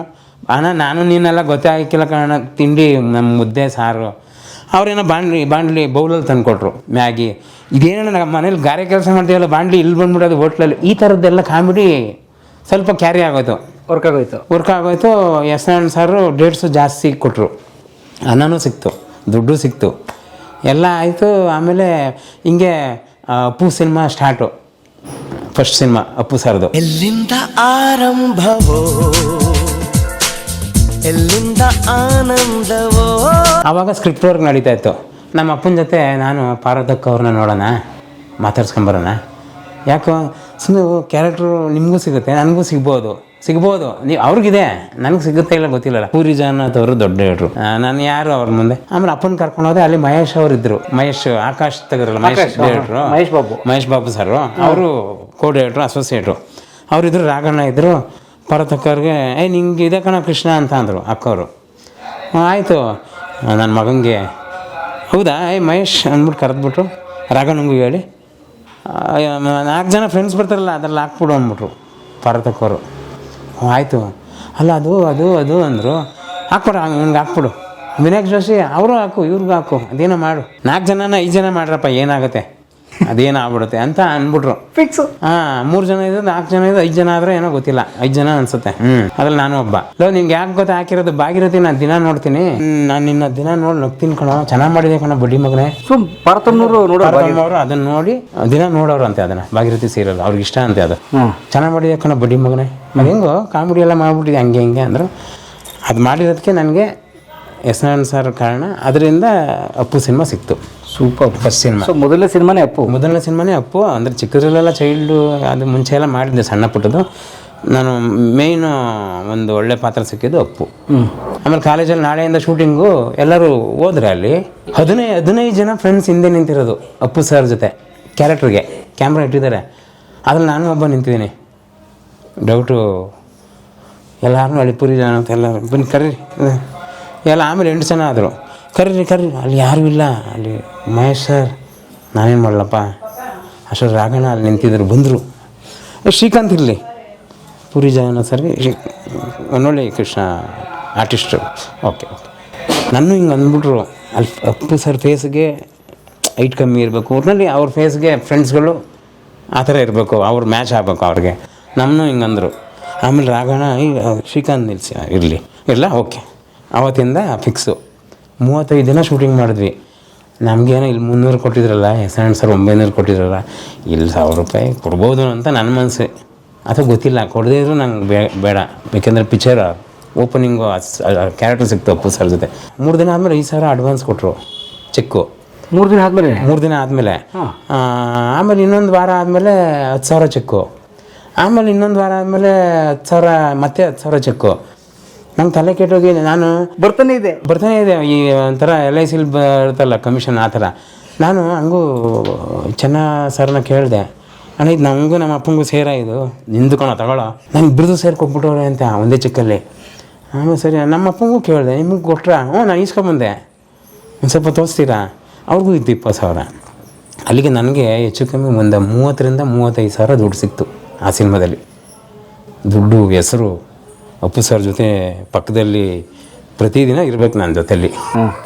[SPEAKER 4] ಅಣ್ಣ ನಾನು ನೀನೆಲ್ಲ ಗೊತ್ತೇ ಆಗಿಕ್ಕಿಲ್ಲ ಕಣ ತಿಂಡಿ ನಮ್ಮ ಮುದ್ದೆ ಸಾರು. ಅವ್ರೇನೋ ಬಾಂಡ್ಲಿ ಬಾಂಡ್ಲಿ ಬೌಲಲ್ಲಿ ತಂದುಕೊಟ್ರು ಮ್ಯಾಗಿ. ಇದೇನಣ್ಣ ನಮ್ಮ ಮನೇಲಿ ಗಾರೆ ಕೆಲಸ ಮಾಡ್ತೀವಲ್ಲ ಬಾಂಡ್ಲಿ ಇಲ್ಲಿ ಬಂದ್ಬಿಡೋದು ಹೋಟ್ಲಲ್ಲಿ ಈ ಥರದ್ದೆಲ್ಲ ಕಾಮಿಡಿ ಸ್ವಲ್ಪ ಕ್ಯಾರಿ ಆಗೋಯ್ತು.
[SPEAKER 3] ವರ್ಕ್ ಆಗೋಯ್ತು
[SPEAKER 4] ವರ್ಕ್ ಆಗೋಯ್ತು ಎಸ್ ಎನ್ ಸಾರು ಡೇಟ್ಸು ಜಾಸ್ತಿ ಕೊಟ್ಟರು ಅನ್ನನೂ ಸಿಕ್ತು ದುಡ್ಡು ಸಿಕ್ತು. ಎಲ್ಲ ಆಯಿತು ಆಮೇಲೆ ಹಿಂಗೆ Appu cinema start first cinema Appu ಸರ್ದು.
[SPEAKER 9] ಎಲ್ಲಿಂದ ಆರಂಭವೋ? ಎಲ್ಲಿಂದ ಆನಂದವೋ?
[SPEAKER 4] ಆವಾಗ ಸ್ಕ್ರಿಪ್ಟ್ ವರ್ಕ್ ನಡೀತಾ ಇತ್ತು. ನಮ್ಮ ಅಪ್ಪನ ಜೊತೆ ನಾನು ಪಾರ್ವತಕ್ಕ ಅವ್ರನ್ನ ನೋಡೋಣ ಮಾತಾಡ್ಸ್ಕೊಂಬರೋಣ ಯಾಕೋ ಸುಮ್ಮನೆ ಕ್ಯಾರೆಕ್ಟ್ರು ನಿಮಗೂ ಸಿಗುತ್ತೆ ನನಗೂ ಸಿಗ್ಬೋದು. ಸಿಗ್ಬೋದು. ನೀವು ಅವ್ರಿಗಿದೆ. ನನಗೆ ಸಿಗುತ್ತೆ ಇಲ್ಲ ಗೊತ್ತಿಲ್ಲ ಪೂರಿ ಜಗನ್ನಾಥ್ ಅವರು ದೊಡ್ಡ ಹೇಳ್ರು. ನಾನು ಯಾರು ಅವ್ರ ಮುಂದೆ? ಆಮೇಲೆ ಅಪ್ಪನ ಕರ್ಕೊಂಡು ಹೋದೆ ಅಲ್ಲಿ ಮಹೇಶ್ ಅವರು ಇದ್ರು. ಮಹೇಶ್ ಆಕಾಶ್ ತೆಗೆದ್ರಲ್ಲ ಮಹೇಶ್ ಹೇಳ್ರು.
[SPEAKER 3] ಮಹೇಶ್ ಬಾಬು.
[SPEAKER 4] ಮಹೇಶ್ ಬಾಬು ಸರ್ ಅವರು ಕೋಡ್ ಹೇಳ್ರು ಅಸೋಸಿಯೇಟ್ರು ಅವರಿದ್ರು ರಾಘಣ್ಣ ಇದ್ರು ಪರತಕ್ಕವ್ರಿಗೆ ಏ ನಿಂಗೆ ಇದೆ ಕಣ ಕೃಷ್ಣ ಅಂತ ಅಂದರು ಅಕ್ಕವರು. ಆಯಿತು. ನನ್ನ ಮಗನಿಗೆ ಹೌದಾ? ಏ ಮಹೇಶ್ ಅಂದ್ಬಿಟ್ಟು ಕರೆದ್ಬಿಟ್ರು. ರಾಘಣ್ಣಂಗೂ ಹೇಳಿ ನಾಲ್ಕು ಜನ ಫ್ರೆಂಡ್ಸ್ ಬರ್ತಾರಲ್ಲ ಅದ್ರಲ್ಲಿ ಹಾಕ್ಬಿಡು ಅಂದ್ಬಿಟ್ರು. ಪಾರ್ವತಕ್ಕವರು ಹ್ಞೂ ಆಯಿತು. ಅಲ್ಲ, ಅದು ಅದು ಅದು ಅಂದರು. ಹಾಕ್ಬಿಡು ನನಗೆ ಹಾಕ್ಬಿಡು. ವಿನಾಯಕ್ ಜೋಶಿ, ಅವರು ಹಾಕು, ಇವ್ರಿಗೂ ಹಾಕು, ಅದೇನೋ ಮಾಡು. ನಾಲ್ಕು ಜನನ ಐದು ಜನ ಮಾಡ್ರಪ್ಪ, ಏನಾಗುತ್ತೆ? ಅದೇನೋ ಆಗ್ಬಿಡುತ್ತೆ ಅಂತ ಅಂದ್ಬಿಟ್ರು
[SPEAKER 3] ಫಿಕ್ಸ್
[SPEAKER 4] ಹಾ ಮೂರು ಜನ ಇದ್ದು ನಾಲ್ಕು ಜನ ಇದ್ದು ಐದು ಜನ ಆದ್ರೆ ಏನೋ ಗೊತ್ತಿಲ್ಲ. ಐದು ಜನ ಅನ್ಸುತ್ತೆ. ಹ್ಮ್. ಅದ್ರಲ್ಲಿ ನಾನು ಒಬ್ಬ. ಲೋ ನಿಂಗೆ ಯಾಕೆ ಗೊತ್ತಾ? ಹಾಕಿರೋದು ಬಾಗಿರತಿ ನಾನು ದಿನ ನೋಡ್ತೀನಿ. ನಾನು ನಿನ್ನ ದಿನ ನೋಡಿ ನಗ್ತೀನಿ ಕಣೋ. ಚೆನ್ನಾಗಿ ಮಾಡಿದೆ ಕಣ ಬಡ್ಡಿ ಮಗನೇ.
[SPEAKER 3] ಸುಮ್ ಭಾರತಮ್ಮನವರು ನೋಡೋ
[SPEAKER 4] ಅವರು ಅದನ್ನ ನೋಡಿ ದಿನ ನೋಡೋರು ಅಂತೆ ಅದನ್ನ. ಭಾಗಿರತಿ ಸೀರಿಯಲ್ ಅವ್ರಿಗೆ ಇಷ್ಟ ಅಂತೆ ಅದು. ಚೆನ್ನಾಗಿ ಮಾಡಿದೆ ಕಣ ಬಡ್ಡಿ ಮಗನೇ. ಅದು ಹೆಂಗೋ ಕಾಮಿಡಿ ಎಲ್ಲ ಮಾಡ್ಬಿಟ್ಟಿದೆ ಹಂಗೆ ಹಿಂಗೆ ಅಂದರು. ಅದು ಮಾಡಿರೋದಕ್ಕೆ ನನಗೆ ಎಸ್ ನಾರಾಯಣ್ ಸರ್ ಕಾರಣ ಅದರಿಂದ ಅಪ್ಪು ಸಿನಿಮಾ ಸಿಕ್ತು.
[SPEAKER 3] ಸೂಪರ್
[SPEAKER 4] ಫಸ್ಟ್ ಸಿನಿಮಾ
[SPEAKER 3] ಸೊ ಮೊದಲನೇ ಸಿನಿಮಾನೇ ಅಪ್ಪು.
[SPEAKER 4] ಮೊದಲನೇ ಸಿನಿಮಾನೇ ಅಪ್ಪು. ಅಂದರೆ ಚಿಕ್ಕದ್ರಲ್ಲೆಲ್ಲ ಚೈಲ್ಡು ಅದು ಮುಂಚೆ ಎಲ್ಲ ಮಾಡಿದ್ದೆ ಸಣ್ಣ ಪುಟ್ಟದು ನಾನು ಮೇಯ್ನು ಒಂದು ಒಳ್ಳೆ ಪಾತ್ರ ಸಿಕ್ಕಿದ್ದು ಅಪ್ಪು. ಆಮೇಲೆ ಕಾಲೇಜಲ್ಲಿ ನಾಳೆಯಿಂದ ಶೂಟಿಂಗು ಎಲ್ಲರೂ ಹೋದ್ರೆ ಅಲ್ಲಿ ಹದಿನೈದು ಹದಿನೈದು ಜನ ಫ್ರೆಂಡ್ಸ್ ಹಿಂದೆ ನಿಂತಿರೋದು ಅಪ್ಪು ಸರ್ ಜೊತೆ ಕ್ಯಾರೆಕ್ಟ್ರಿಗೆ ಕ್ಯಾಮ್ರಾ ಇಟ್ಟಿದ್ದಾರೆ. ಅದ್ರಲ್ಲಿ ನಾನು ಒಬ್ಬ ನಿಂತಿದ್ದೀನಿ. ಡೌಟು ಎಲ್ಲರೂ ಅಳಿಪುರಿ ಜನ ಅಂತ ಎಲ್ಲರೂ. ಬನ್ನಿ ಕರೀರಿ. ಎಲ್ಲ ಆಮೇಲೆ ಎಂಟು ಜನ ಆದರು. ಕರೀರಿ ಕರೀರಿ. ಅಲ್ಲಿ ಯಾರೂ ಇಲ್ಲ. ಅಲ್ಲಿ ಮಹೇಶ್ ಸರ್, ನಾನೇನು ಮಾಡಲಪ್ಪ? ಅಷ್ಟು ರಾಘಣ್ಣ ಅಲ್ಲಿ ನಿಂತಿದ್ರು, ಬಂದರು. ಶ್ರೀಕಾಂತ್ ಇರಲಿ. ಪುರಿ ಜನ ಸರ್ಗೆ Shri- Krishna artist okay okay ನನ್ನ ಹಿಂಗೆ ಅಂದ್ಬಿಟ್ರು. ಅಲ್ಲಿ ಅಪ್ಪು ಸರ್ ಫೇಸ್ಗೆ ಹೈಟ್ ಕಮ್ಮಿ ಇರಬೇಕು. ಒಟ್ಟಿನಲ್ಲಿ ಅವ್ರ ಫೇಸ್ಗೆ ಫ್ರೆಂಡ್ಸ್ಗಳು ಆ ಥರ ಇರಬೇಕು. ಅವ್ರು ಮ್ಯಾಚ್ ಆಗಬೇಕು ಅವ್ರಿಗೆ. ನಮ್ಮನ್ನು ಹಿಂಗೆ ಅಂದರು. ಆಮೇಲೆ ರಾಘಣ್ಣ ಈಗ ಶ್ರೀಕಾಂತ್ ನಿಲ್ಸಿ, ಇರಲಿ. ಇಲ್ಲ ಓಕೆ ಆವತ್ತಿಂದ ಫಿಕ್ಸು ಮೂವತ್ತೈದು ದಿನ ಶೂಟಿಂಗ್ ಮಾಡಿದ್ವಿ. ನಮಗೇನೋ ಇಲ್ಲಿ ಮುನ್ನೂರು ಕೊಟ್ಟಿದ್ರಲ್ಲ ಎಸ್ ಆ್ಯಂಡ್ ಸರ್ ಒಂಬೈನೂರು ಕೊಟ್ಟಿದ್ರಲ್ಲ ಇಲ್ಲಿ ಸಾವಿರ ರೂಪಾಯಿ ಕೊಡ್ಬೋದು ಅಂತ ನನ್ನ ಮನಸ್ಸು. ಅದು ಗೊತ್ತಿಲ್ಲ ಕೊಡದೇ ಇದ್ರು ನಂಗೆ ಬೇ ಬೇಡ. ಬೇಕೆಂದರೆ ಪಿಕ್ಚರ್ ಓಪನಿಂಗು ಕ್ಯಾರೆಕ್ಟರ್ ಸಿಕ್ತು ಅಪ್ಪು ಸರ್ ಜೊತೆ. ಮೂರು ದಿನ ಆದಮೇಲೆ ಐದು ಸಾವಿರ ಅಡ್ವಾನ್ಸ್ ಕೊಟ್ಟರು ಚೆಕ್ಕು.
[SPEAKER 3] ಮೂರು ದಿನ ಆದ್ಮೇಲೆ?
[SPEAKER 4] ಮೂರು ದಿನ ಆದಮೇಲೆ. ಆಮೇಲೆ ಇನ್ನೊಂದು ವಾರ ಆದಮೇಲೆ ಹತ್ತು ಸಾವಿರ ಚೆಕ್ಕು. ಆಮೇಲೆ ಇನ್ನೊಂದು ವಾರ ಆದಮೇಲೆ ಹತ್ತು ಸಾವಿರ ಮತ್ತೆ ಹತ್ತು ಸಾವಿರ ಚೆಕ್ಕು. ನಂಗೆ ತಲೆ ಕೆಟ್ಟೋಗಿ ನಾನು
[SPEAKER 3] ಬರ್ತಾನೆ ಇದೆ.
[SPEAKER 4] ಬರ್ತಾನೆ ಇದೆ ಈ ಒಂಥರ ಎಲ್ ಐ ಸಿಲ್ ಬರ್ತಲ್ಲ ಕಮಿಷನ್ ಆ ಥರ. ನಾನು ಹಂಗೂ ಚೆನ್ನ ಸರ್ನ ಕೇಳಿದೆ ಅಣ್ಣ ಇದು ನನಗೂ ನಮ್ಮ ಅಪ್ಪಂಗೂ ಸೇರ ಇದು ನಿಂದು ಕಣ ತಗೊಳ್ಳೋ ನಾನು ಇಬ್ಬರದು ಸೇರಿ ಕೊಟ್ಬಿಟ್ಟವ್ರೆ ಅಂತ ಒಂದೇ ಚಿಕ್ಕಲ್ಲಿ. ಆಮೇಲೆ ಸರಿ ನಮ್ಮ ಅಪ್ಪಂಗೂ ಕೇಳಿದೆ ನಿಮಗೆ ಕೊಟ್ರಾ? ಹ್ಞೂ ನಾನು ಈಸ್ಕೊಂಬಂದೆ ಒಂದು ಸ್ವಲ್ಪ ತೋರಿಸ್ತೀರಾ? ಅವ್ರಿಗೂ ಇತ್ತು ಇಪ್ಪತ್ತು ಸಾವಿರ. ಅಲ್ಲಿಗೆ ನನಗೆ ಹೆಚ್ಚು ಕಮ್ಮಿ ಒಂದು ಮೂವತ್ತರಿಂದ ಮೂವತ್ತೈದು ಸಾವಿರ ದುಡ್ಡು ಸಿಕ್ತು ಆ ಸಿನಿಮಾದಲ್ಲಿ. ದುಡ್ಡು ಹೆಸರು ಅಪ್ಪು ಸರ್ ಜೊತೆ ಪಕ್ಕದಲ್ಲಿ ಪ್ರತಿದಿನ ಇರ್ಬೇಕು ನನ್ನ ಜೊತೆಯಲ್ಲಿ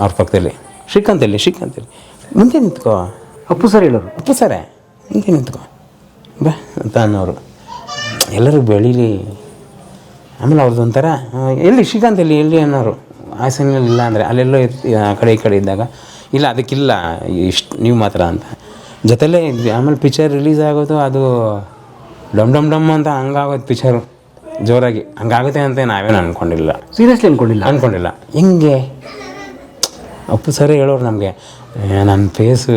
[SPEAKER 4] ಅವ್ರ ಪಕ್ಕದಲ್ಲಿ. ಶ್ರೀಕಾಂತ್ ಎಲ್ಲಿ ಶ್ರೀಕಾಂತ್ ಎಲ್ಲಿ ಮುಂದೆ ನಿಂತ್ಕೋ.
[SPEAKER 3] ಅಪ್ಪು ಸರ್ ಹೇಳೋರು?
[SPEAKER 4] ಅಪ್ಪು ಸರೇ ಮುಂದೆ ನಿಂತ್ಕೋ. ಬಾ ಅಂತ ಅನ್ನೋರು. ಎಲ್ಲರೂ ಬೆಳೀಲಿ. ಆಮೇಲೆ ಅವ್ರದ್ದು ಒಂಥರ ಎಲ್ಲಿ ಶ್ರೀಕಾಂತ್ ಎಲ್ಲಿ ಎಲ್ಲಿ ಅನ್ನೋರು. ಹಾಸನಲ್ಲಿ ಇಲ್ಲ ಅಂದರೆ ಅಲ್ಲೆಲ್ಲೋ ಇರ್ತಿ ಆ ಕಡೆ ಈ ಕಡೆ ಇದ್ದಾಗ ಇಲ್ಲ ಅದಕ್ಕಿಲ್ಲ ಇಷ್ಟು ನೀವು ಮಾತ್ರ ಅಂತ. ಜೊತೆಲೇ ಆಮೇಲೆ ಪಿಕ್ಚರ್ ರಿಲೀಸ್ ಆಗೋದು ಅದು ಡಮ್ ಡಮ್ ಡಮ್ ಅಂತ ಹಂಗಾಗೋದು ಪಿಕ್ಚರು ಜೋರಾಗಿ ಹಂಗಾಗುತ್ತೆ ಅಂತ ನಾವೇನು ಅಂದ್ಕೊಂಡಿಲ್ಲ
[SPEAKER 3] ಸೀರಿಯಸ್ಲಿ ಅನ್ಕೊಂಡಿಲ್ಲ?
[SPEAKER 4] ಅಂದ್ಕೊಂಡಿಲ್ಲ ಹೆಂಗೆ? ಅಪ್ಪು ಸರಿ ಹೇಳೋರು ನಮಗೆ ನನ್ನ ಫೇಸು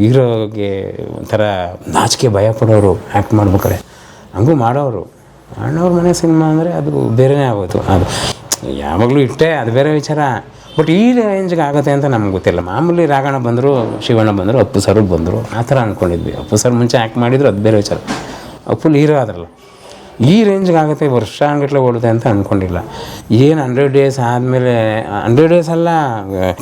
[SPEAKER 4] ಹೀರೋಗೆ ಒಂಥರ ನಾಚಿಕೆ ಭಯ ಪಡೋರು ಆ್ಯಕ್ಟ್ ಮಾಡ್ಬೇಕಾರೆ ಹಂಗೂ ಮಾಡೋರು. ಅಣ್ಣವ್ರ ಮನೆ ಸಿನಿಮಾ ಅಂದರೆ ಅದು ಬೇರೆನೇ ಆಗೋದು ಅದು ಯಾವಾಗಲೂ ಇಟ್ಟೆ ಅದು ಬೇರೆ ವಿಚಾರ. ಬಟ್ ಈ ರೇಂಜ್ಗೆ ಆಗುತ್ತೆ ಅಂತ ನಮ್ಗೆ ಗೊತ್ತಿಲ್ಲ. ಮಾಮೂಲಿ ರಾಘಣ ಬಂದರು ಶಿವಣ್ಣ ಬಂದರು ಅಪ್ಪು ಸರ್ ಬಂದರು ಆ ಥರ ಅಂದ್ಕೊಂಡಿದ್ವಿ ಅಪ್ಪು ಸರ್ ಮುಂಚೆ ಆ್ಯಕ್ಟ್ ಮಾಡಿದ್ರು ಅದು ಬೇರೆ ವಿಚಾರ. ಅಪ್ಪು ಹೀರೋ ಆದ್ರಲ್ಲ. ಈ ರೇಂಜ್ಗೆ ಆಗುತ್ತೆ ವರ್ಷ ಓಡುತ್ತೆ ಅಂತ ಅಂದ್ಕೊಂಡಿಲ್ಲ ಏನು ಹಂಡ್ರೆಡ್ ಡೇಸ್ ಆದಮೇಲೆ ಹಂಡ್ರೆಡ್ ಡೇಸ್ ಅಲ್ಲ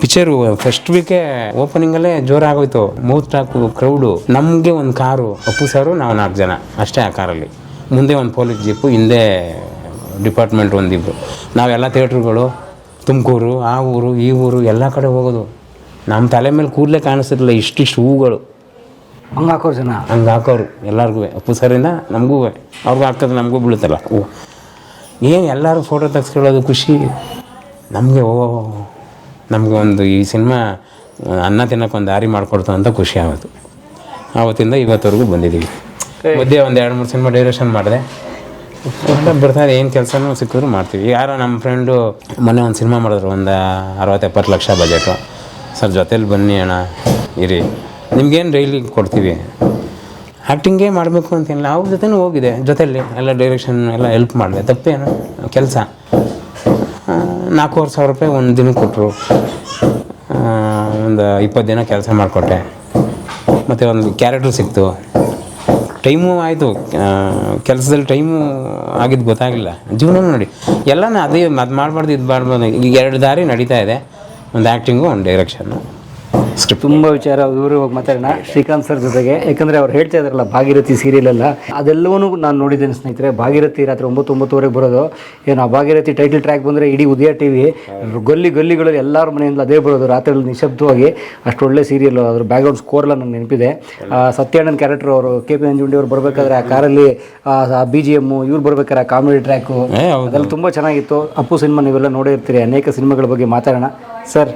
[SPEAKER 4] ಪಿಕ್ಚರು ಫಸ್ಟ್ ವೀಕೆ ಓಪನಿಂಗಲ್ಲೇ ಜೋರಾಗೋಯ್ತು. ಮೂತ್ ಟಾಕು ಕ್ರೌಡು ನಮಗೆ ಒಂದು ಕಾರು, ಅಪ್ಪು ಸಾರು, ನಾವು ನಾಲ್ಕು ಜನ, ಅಷ್ಟೇ ಆ ಕಾರಲ್ಲಿ. ಮುಂದೆ ಒಂದು ಪೊಲೀಸ್ ಜೀಪು ಹಿಂದೆ ಡಿಪಾರ್ಟ್ಮೆಂಟ್ ಒಂದಿಬ್ಬರು ನಾವೆಲ್ಲ ಥಿಯೇಟ್ರುಗಳು ತುಮಕೂರು, ಆ ಊರು, ಈ ಊರು, ಎಲ್ಲ ಕಡೆ ಹೋಗೋದು. ನಮ್ಮ ತಲೆ ಮೇಲೆ ಕೂಡಲೇ ಕಾಣಿಸ್ತಿರಲಿಲ್ಲ ಇಷ್ಟಿಷ್ಟು ಹೂಗಳು.
[SPEAKER 3] ಹಂಗೆ ಹಾಕೋರು ಜನ.
[SPEAKER 4] ಹಂಗೆ ಹಾಕೋರು ಎಲ್ಲರಿಗೂ ಅಪ್ಪು ಸರಿಂದ ನಮಗೂ ಅವ್ರಿಗೂ ಹಾಕಿದ್ರೆ ನಮಗೂ ಬೀಳುತ್ತಲ್ಲ. ಓ. ಏನು ಎಲ್ಲರೂ ಫೋಟೋ ತೆಗೆಸ್ಕೊಳ್ಳೋದು ಖುಷಿ? ನಮಗೆ ಓ ನಮಗೆ ಒಂದು ಈ ಸಿನಿಮಾ ಅನ್ನ ತಿನ್ನೋಕೆ ಒಂದು ದಾರಿ ಮಾಡಿಕೊಡ್ತು ಅಂತ ಖುಷಿ ಆಗೋದು. ಆವತ್ತಿಂದ ಇವತ್ತವರೆಗೂ ಬಂದಿದ್ದೀವಿ ಮಧ್ಯೆ ಒಂದು ಎರಡು ಮೂರು ಸಿನಿಮಾ ಡೈರೆಕ್ಷನ್ ಮಾಡಿದೆ. ಬರ್ತಾರೆ ಏನು ಕೆಲಸನೂ ಸಿಕ್ಕಿದ್ರು ಮಾಡ್ತೀವಿ. ಯಾರೋ ನಮ್ಮ ಫ್ರೆಂಡು ಮೊನ್ನೆ ಒಂದು ಸಿನಿಮಾ ಮಾಡಿದ್ರು. ಒಂದು ಅರವತ್ತು ಎಪ್ಪತ್ತು ಲಕ್ಷ ಬಜೆಟು ಸರ್ ಜೊತೇಲಿ ಬನ್ನಿ ಅಣ್ಣ. ಇರಿ. ನಿಮ್ಗೇನು ಡೈಲಿ ಕೊಡ್ತೀವಿ? ಆ್ಯಕ್ಟಿಂಗೇ ಮಾಡಬೇಕು ಅಂತೇನಿಲ್ಲ ಅವ್ರ ಜೊತೆನೂ ಹೋಗಿದೆ. ಜೊತೆಯಲ್ಲಿ ಎಲ್ಲ ಡೈರೆಕ್ಷನ್ ಎಲ್ಲ ಹೆಲ್ಪ್ ಮಾಡಿದೆ. ತಪ್ಪೇನು? ಕೆಲಸ. ನಾಲ್ಕೂವರೆ ಸಾವಿರ ರೂಪಾಯಿ ಒಂದು ದಿನಕ್ಕೆ ಕೊಟ್ಟರು ಒಂದು ಇಪ್ಪತ್ತು ದಿನ ಕೆಲಸ ಮಾಡಿಕೊಟ್ಟೆ. ಮತ್ತು ಒಂದು ಕ್ಯಾರೆಕ್ಟ್ರ್ ಸಿಕ್ತು. ಟೈಮು ಆಯಿತು. ಕೆಲಸದಲ್ಲಿ ಟೈಮು ಆಗಿದ್ದು ಗೊತ್ತಾಗಿಲ್ಲ ಜೀವನ ನೋಡಿ. ಎಲ್ಲನೂ ಅದೇ, ಅದು ಮಾಡಬಾರ್ದು, ಇದು ಮಾಡಬಾರ್ದು. ಈಗ ಎರಡು ದಾರಿ ನಡೀತಾ ಇದೆ. ಒಂದು ಆ್ಯಕ್ಟಿಂಗು ಒಂದು ಡೈರೆಕ್ಷನ್ನು
[SPEAKER 3] ತುಂಬ ವಿಚಾರ ಇವರು ಹೋಗಿ ಮಾತಾಡೋಣ. ಶ್ರೀಕಾಂತ್ ಸರ್ ಜೊತೆಗೆ ಯಾಕಂದರೆ ಅವ್ರು ಹೇಳ್ತಾ ಇದಾರಲ್ಲ ಭಾಗೀರಥಿ ಸೀರಿಯಲ್ ಎಲ್ಲ ಅದೆಲ್ಲವೂ ನಾನು ನೋಡಿದ್ದೇನೆ ಸ್ನೇಹಿತರೆ. ಭಾಗೀರಥಿ ರಾತ್ರಿ ಒಂಬತ್ತು ಒಂಬತ್ತುವರೆಗೆ ಬರೋದು. ಏನು ಆ ಭಾಗೀರಥಿ ಟೈಟಲ್ ಟ್ರ್ಯಾಕ್ ಬಂದರೆ ಇಡೀ ಉದಯ ಟಿ ವಿ ಗಲ್ಲಿ ಗಲ್ಲಿಗಳಲ್ಲಿ ಎಲ್ಲರ ಮನೆಯಿಂದ ಅದೇ ಬರೋದು. ರಾತ್ರಿ ನಿಶಬ್ದವಾಗಿ ಅಷ್ಟು ಒಳ್ಳೆ ಸೀರಿಯಲ್ ಅದ್ರ ಬ್ಯಾಕ್ಗ್ರೌಂಡ್ ಸ್ಕೋರ್ ಎಲ್ಲ ನನಗೆ ನೆನಪಿದೆ. ಸತ್ಯಾನಂದ್ ಕ್ಯಾರೆಕ್ಟರ್ ಅವರು ಕೆ ಪಿ ನಂಜುಂಡಿ ಅವ್ರು ಬರಬೇಕಾದ್ರೆ ಆ ಕಾರಲ್ಲಿ ಬಿ ಜಿ ಎಮ್ಮು ಇವ್ರು ಬರ್ಬೇಕಾದ್ರೆ ಆ ಕಾಮಿಡಿ ಟ್ರ್ಯಾಕು ಅದೆಲ್ಲ ತುಂಬ ಚೆನ್ನಾಗಿತ್ತು. ಅಪ್ಪು ಸಿನಿಮಾ ನೀವೆಲ್ಲ ನೋಡಿರ್ತೀರಿ ಅನೇಕ ಸಿನಿಮಾಗಳ ಬಗ್ಗೆ ಮಾತಾಡೋಣ. ಸರ್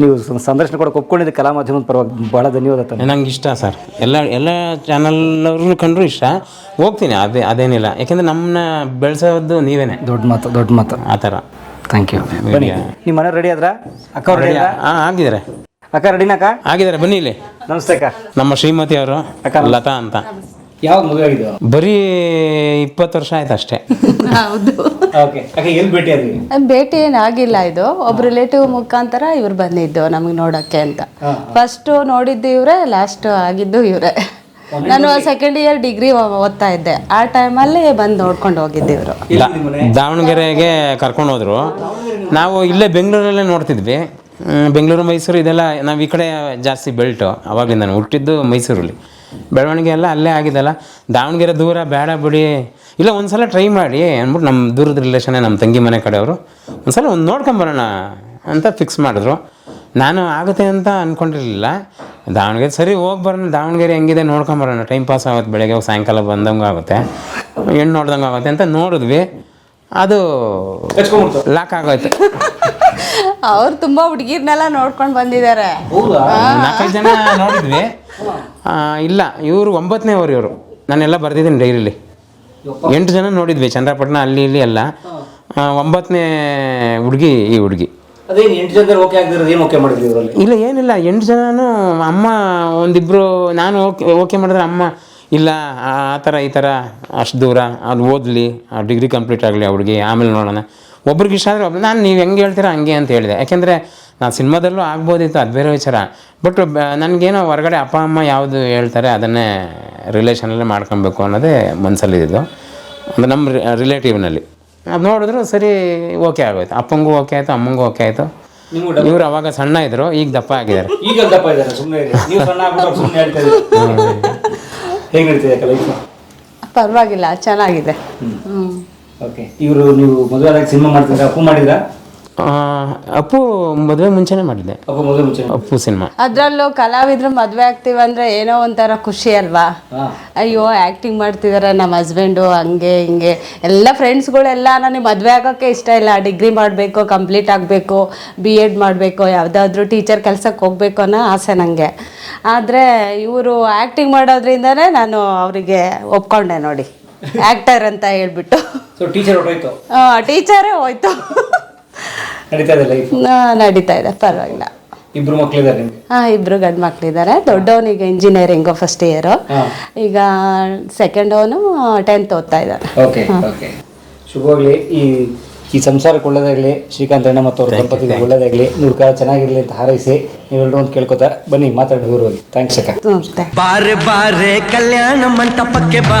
[SPEAKER 3] ನೀವು ಸಂದರ್ಶನ ಕೊಡೋಕೆ ಒಪ್ಕೊಂಡಿದ್ದೆ ಕಲಾ ಮಾಧ್ಯಮದ ಪರವಾಗಿ ಭಾಳ ಧನ್ಯವಾದ
[SPEAKER 4] ನಂಗೆ ಇಷ್ಟ ಸರ್. ಎಲ್ಲ ಎಲ್ಲ ಚಾನಲ್ನವ್ರನ್ನೂ ಕಂಡ್ರು ಇಷ್ಟ. ಹೋಗ್ತೀನಿ ಅದೇ ಅದೇನಿಲ್ಲ. ಯಾಕೆಂದರೆ ನಮ್ಮನ್ನ ಬೆಳೆಸೋದು ನೀವೇನೆ.
[SPEAKER 3] ದೊಡ್ಡ ಮಾತು ದೊಡ್ಡ ಮಾತು.
[SPEAKER 4] ಆ ಥರ.
[SPEAKER 3] ಥ್ಯಾಂಕ್ ಯು ಬನ್ನಿ ನಿಮ್ಮ ಮನೆ ರೆಡಿ ಆದ್ರಾ? ಅಕ್ಕ ಅವ್ರು ರೆಡಿ
[SPEAKER 4] ಹಾಂ ಆಗಿದ್ದಾರೆ.
[SPEAKER 3] ಅಕ್ಕ ರೆಡಿನಾ ಅಕ್ಕ?
[SPEAKER 4] ಆಗಿದ್ದಾರೆ ಬನ್ನಿ ಇಲ್ಲಿ.
[SPEAKER 3] ನಮಸ್ತೆ ಅಕ್ಕ.
[SPEAKER 4] ನಮ್ಮ ಶ್ರೀಮತಿ ಅವರು ಲತಾ ಅಂತ.
[SPEAKER 3] ಯಾವಾಗ ಮದುವೆ ಆಗಿದ್ದು
[SPEAKER 4] ಬರೀ ಇಪ್ಪತ್ತು ವರ್ಷ ಆಯ್ತು ಅಷ್ಟೇ.
[SPEAKER 10] ಹೌದು.
[SPEAKER 3] ಓಕೆ ಅಕ್ಕ ಎಲ್ಲಿ ಭೇಟಿ ಆದ್ವಿ
[SPEAKER 10] ಆಗಿಲ್ಲ ಏನಾಗಿಲ್ಲ ಇದು ಒಬ್ಬ ರಿಲೇಟಿವ್ ಮುಖಾಂತರ ಇವ್ರು ಬಂದಿದ್ದು ನಮಗೆ ನೋಡಕ್ಕೆ ಅಂತ. ಫಸ್ಟ್ ನೋಡಿದ್ದು ಇವರೇ ಲಾಸ್ಟ್ ಆಗಿದ್ದು ಇವರೇ. ನಾನು ಸೆಕೆಂಡ್ ಇಯರ್ ಡಿಗ್ರಿ ಓದ್ತಾ ಇದ್ದೆ. ಆ ಟೈಮಲ್ಲಿ ಬಂದು ನೋಡ್ಕೊಂಡು ಹೋಗಿದ್ದು ಇವರು.
[SPEAKER 4] ದಾ- ದಾವಣಗೆರೆಗೆ ಕರ್ಕೊಂಡು ಹೋದ್ರು. ನಾವು ಇಲ್ಲೇ ಬೆಂಗಳೂರಲ್ಲೇ ನೋಡ್ತಿದ್ವಿ. ಬೆಂಗಳೂರು ಮೈಸೂರು ಇದೆಲ್ಲ ನಾವು ಈ ಕಡೆ ಜಾಸ್ತಿ ಬೆಲ್ಟು. ಅವಾಗಿಂದ ನಾನು ಹುಟ್ಟಿದ್ದು ಮೈಸೂರಲ್ಲಿ. ಬೆಳವಣಿಗೆ ಎಲ್ಲ ಅಲ್ಲೇ ಆಗಿದೆಲ್ಲ? ದಾವಣಗೆರೆ ದೂರ ಬೇಡ ಬಿಡಿ. ಇಲ್ಲ ಒಂದ್ಸಲ ಟ್ರೈ ಮಾಡಿ. ಅಂದ್ಬಿಟ್ಟು ನಮ್ಮ ದೂರದ ರಿಲೇಷನ್ನೇ ನಮ್ಮ ತಂಗಿ ಮನೆ ಕಡೆಯವರು ಒಂದ್ಸಲ ಒಂದು ನೋಡ್ಕೊಂಬರೋಣ ಅಂತ ಫಿಕ್ಸ್ ಮಾಡಿದ್ರು. ನಾನು ಆಗುತ್ತೆ ಅಂತ ಅಂದ್ಕೊಂಡಿರಲಿಲ್ಲ ದಾವಣಗೆರೆ ಸರಿ ಹೋಗಿ ಬರೋಣ ದಾವಣಗೆರೆ ಹೆಂಗಿದೆ ನೋಡ್ಕೊಂಬರೋಣ ಟೈಮ್ ಪಾಸ್ ಆಗುತ್ತೆ ಬೆಳಗ್ಗೆ ಹೋಗಿ ಸಾಯಂಕಾಲ ಬಂದಂಗೆ ಆಗುತ್ತೆ. ಹೆಣ್ಣು ನೋಡ್ದಂಗೆ ಆಗುತ್ತೆ ಅಂತ ನೋಡಿದ್ವಿ. ಅದು ಲಾಕ್ ಆಗೋಯ್ತು.
[SPEAKER 10] ಅವ್ರು ತುಂಬಾ ಹುಡುಗಿರ್ನೆಲ್ಲ ನೋಡ್ಕೊಂಡು ಬಂದಿದ್ದಾರೆ.
[SPEAKER 4] ನಾಲ್ಕೈದು ಜನ ನೋಡಿದ್ವಿ. ಆ, ಇಲ್ಲ ಇವರು ಒಂಬತ್ತನೇ ಅವ್ರು ಇವರು ನಾನೆಲ್ಲ ಬರ್ದಿದ್ದೀನಿ ಡೈರಿಲಿ. ಎಂಟು ಜನ ನೋಡಿದ್ವಿ ಚಂದ್ರಪಟ್ಟಣ ಅಲ್ಲಿ ಇಲ್ಲಿ ಎಲ್ಲ. ಆ, ಒಂಬತ್ತನೇ ಹುಡುಗಿ ಈ ಹುಡುಗಿ.
[SPEAKER 3] ಅದೇನು ಎಂಟು ಜನದಲ್ಲಿ ಓಕೆ ಆಗಿರೋದು ಏನು ಓಕೆ ಮಾಡಿದ್ವಿ ಇವರಲ್ಲಿ
[SPEAKER 4] ಇಲ್ಲ ಏನಿಲ್ಲ ಎಂಟು ಜನನೂ ಅಮ್ಮ ಒಂದಿಬ್ಬರು ನಾನು ಓಕೆ ಓಕೆ ಮಾಡಿದ್ರೆ ಅಮ್ಮ ಇಲ್ಲ ಆ ಆ ಥರ ಈ ಥರ ಅಷ್ಟು ದೂರ ಅದು ಓದಲಿ ಡಿಗ್ರಿ ಕಂಪ್ಲೀಟ್ ಆಗಲಿ ಹುಡುಗಿ ಆಮೇಲೆ ನೋಡೋಣ. ಒಬ್ರಿಗೆ ಇಷ್ಟ ಆದರೆ ಒಬ್ಬ ನಾನು ನೀವು ಹೆಂಗೆ ಹೇಳ್ತೀರಾ ಹಂಗೆ ಅಂತ ಹೇಳಿದೆ. ಯಾಕೆಂದರೆ ನಾನು ಸಿನಿಮಾದಲ್ಲೂ ಆಗ್ಬೋದಿತ್ತು ಅದು ಬೇರೆ ವಿಚಾರ. ಬಟ್ ನನಗೇನೋ ಹೊರಗಡೆ ಅಪ್ಪ ಅಮ್ಮ ಯಾವುದು ಹೇಳ್ತಾರೆ ಅದನ್ನೇ ರಿಲೇಷನಲ್ಲೇ ಮಾಡ್ಕೊಬೇಕು ಅನ್ನೋದೇ ಮನಸ್ಸಲ್ಲಿದ್ದು ಅಂದರೆ ನಮ್ಮ ರಿಲೇಟಿವ್ನಲ್ಲಿ ಅದು ನೋಡಿದ್ರು ಸರಿ ಓಕೆ ಆಗೋಯ್ತು. ಅಪ್ಪಂಗೂ ಓಕೆ ಆಯಿತು ಅಮ್ಮಂಗೂ ಓಕೆ ಆಯಿತು. ಇವ್ರು ಅವಾಗ ಸಣ್ಣ ಇದ್ರು ಈಗ ದಪ್ಪ ಆಗಿದ್ದಾರೆ.
[SPEAKER 3] ಈಗ ದಪ್ಪ ಇದ್ದಾರೆ ಸುಮ್ಮನೆ
[SPEAKER 10] ಪರವಾಗಿಲ್ಲ ಚೆನ್ನಾಗಿದೆ.
[SPEAKER 3] ಓಕೆ ಇವರು ನೀವು ಮದುವೆ ಆದಾಗ ಸಿನಿಮಾ ಮಾಡ್ತಿದ್ರ ಅಪ್ಪು ಮಾಡಿದ್ರಾ
[SPEAKER 4] ಆ, ಅಪ್ಪು ಮದುವೆ ಮುಂಚೆನೇ ಮಾಡಿದ್ದೆ.
[SPEAKER 3] ಅಪ್ಪು ಮದುವೆ ಮುಂಚೆ
[SPEAKER 4] ಅಪ್ಪು ಸಿನಿಮಾ.
[SPEAKER 10] ಅದ್ರಲ್ಲೂ ಕಲಾವಿದ್ರು ಮದ್ವೆ ಆಗ್ತೀವಂದ್ರೆ ಏನೋ ಒಂಥರ ಖುಷಿ ಅಲ್ವಾ? ಅಯ್ಯೋ ಆ್ಯಕ್ಟಿಂಗ್ ಮಾಡ್ತಿದ್ದಾರೆ ನಮ್ಮ ಹಸ್ಬೆಂಡು ಹಂಗೆ ಹಿಂಗೆ. ಎಲ್ಲ ಫ್ರೆಂಡ್ಸ್ಗಳೆಲ್ಲ ನನಗೆ ಮದುವೆ ಆಗೋಕ್ಕೆ ಇಷ್ಟ ಇಲ್ಲ. ಡಿಗ್ರಿ ಮಾಡಬೇಕು ಕಂಪ್ಲೀಟ್ ಆಗಬೇಕು ಬಿ ಎಡ್ ಮಾಡಬೇಕು ಯಾವುದಾದ್ರೂ ಟೀಚರ್ ಕೆಲಸಕ್ಕೆ ಹೋಗಬೇಕು ಅನ್ನೋ ಆಸೆ ನನಗೆ ಆದರೆ ಇವರು ಆ್ಯಕ್ಟಿಂಗ್ ಮಾಡೋದ್ರಿಂದನೇ ನಾನು ಅವರಿಗೆ ಒಪ್ಕೊಂಡೆ ನೋಡಿ. ಆ್ಯಕ್ಟರ್ ಅಂತ ಹೇಳ್ಬಿಟ್ಟು.
[SPEAKER 3] ಸೊ ಟೀಚರ್ ಹೊರಟೋಯ್ತು
[SPEAKER 10] ಟೀಚರೇ ಹೋಯ್ತು.
[SPEAKER 3] ನಡೀತಾ ಇದೆ ಲೈಫ್
[SPEAKER 10] ಆ, ನಡೀತಾ ಇದೆ ಪರವಾಗಿಲ್ಲ.
[SPEAKER 3] ಇಬ್ರು ಮಕ್ಳಿದ್ದಾರೆ ನಿಮ್ಗೆ?
[SPEAKER 10] ಹಾಂ ಇಬ್ರು ಗಂಡು ಮಕ್ಕಳಿದ್ದಾರೆ ದೊಡ್ಡವನಿಗೆ ಇಂಜಿನಿಯರಿಂಗು ಫಸ್ಟ್ ಇಯರು ಈಗ ಸೆಕೆಂಡ್ ಅವನು ಟೆಂತ್ ಓದ್ತಾ ಇದ್ದಾರೆ
[SPEAKER 3] ಓಕೆ ಓಕೆ ಶುಭವಾಗ್ಲಿ ಈ ಈ ಸಂಸಾರಕ್ಕೆ ಒಳ್ಳೇದಾಗಲಿ ಶ್ರೀಕಾಂತ್ ಅಣ್ಣ ಮತ್ತು ಅವ್ರ ದಂಪತಿಗೆ ಒಳ್ಳೇದಾಗಲಿ ನೂರ್ಕ ಕಾಲ ಚೆನ್ನಾಗಿರಲಿ ಅಂತ ಹಾರೈಸಿ ನೀವೆಲ್ಲರೂ ಒಂದು ಕೇಳ್ಕೊತಾ ಬನ್ನಿ ಮಾತಾಡಿ ಹೋಗಿ ಥ್ಯಾಂಕ್ಸ್ ಅಕ್ಕ.
[SPEAKER 11] ನಮಸ್ತೆ.
[SPEAKER 9] ಬಾರೆ ಬಾರೆ ಕಲ್ಯಾಣ ಮಂಟಪಕ್ಕೆ ಬಾ.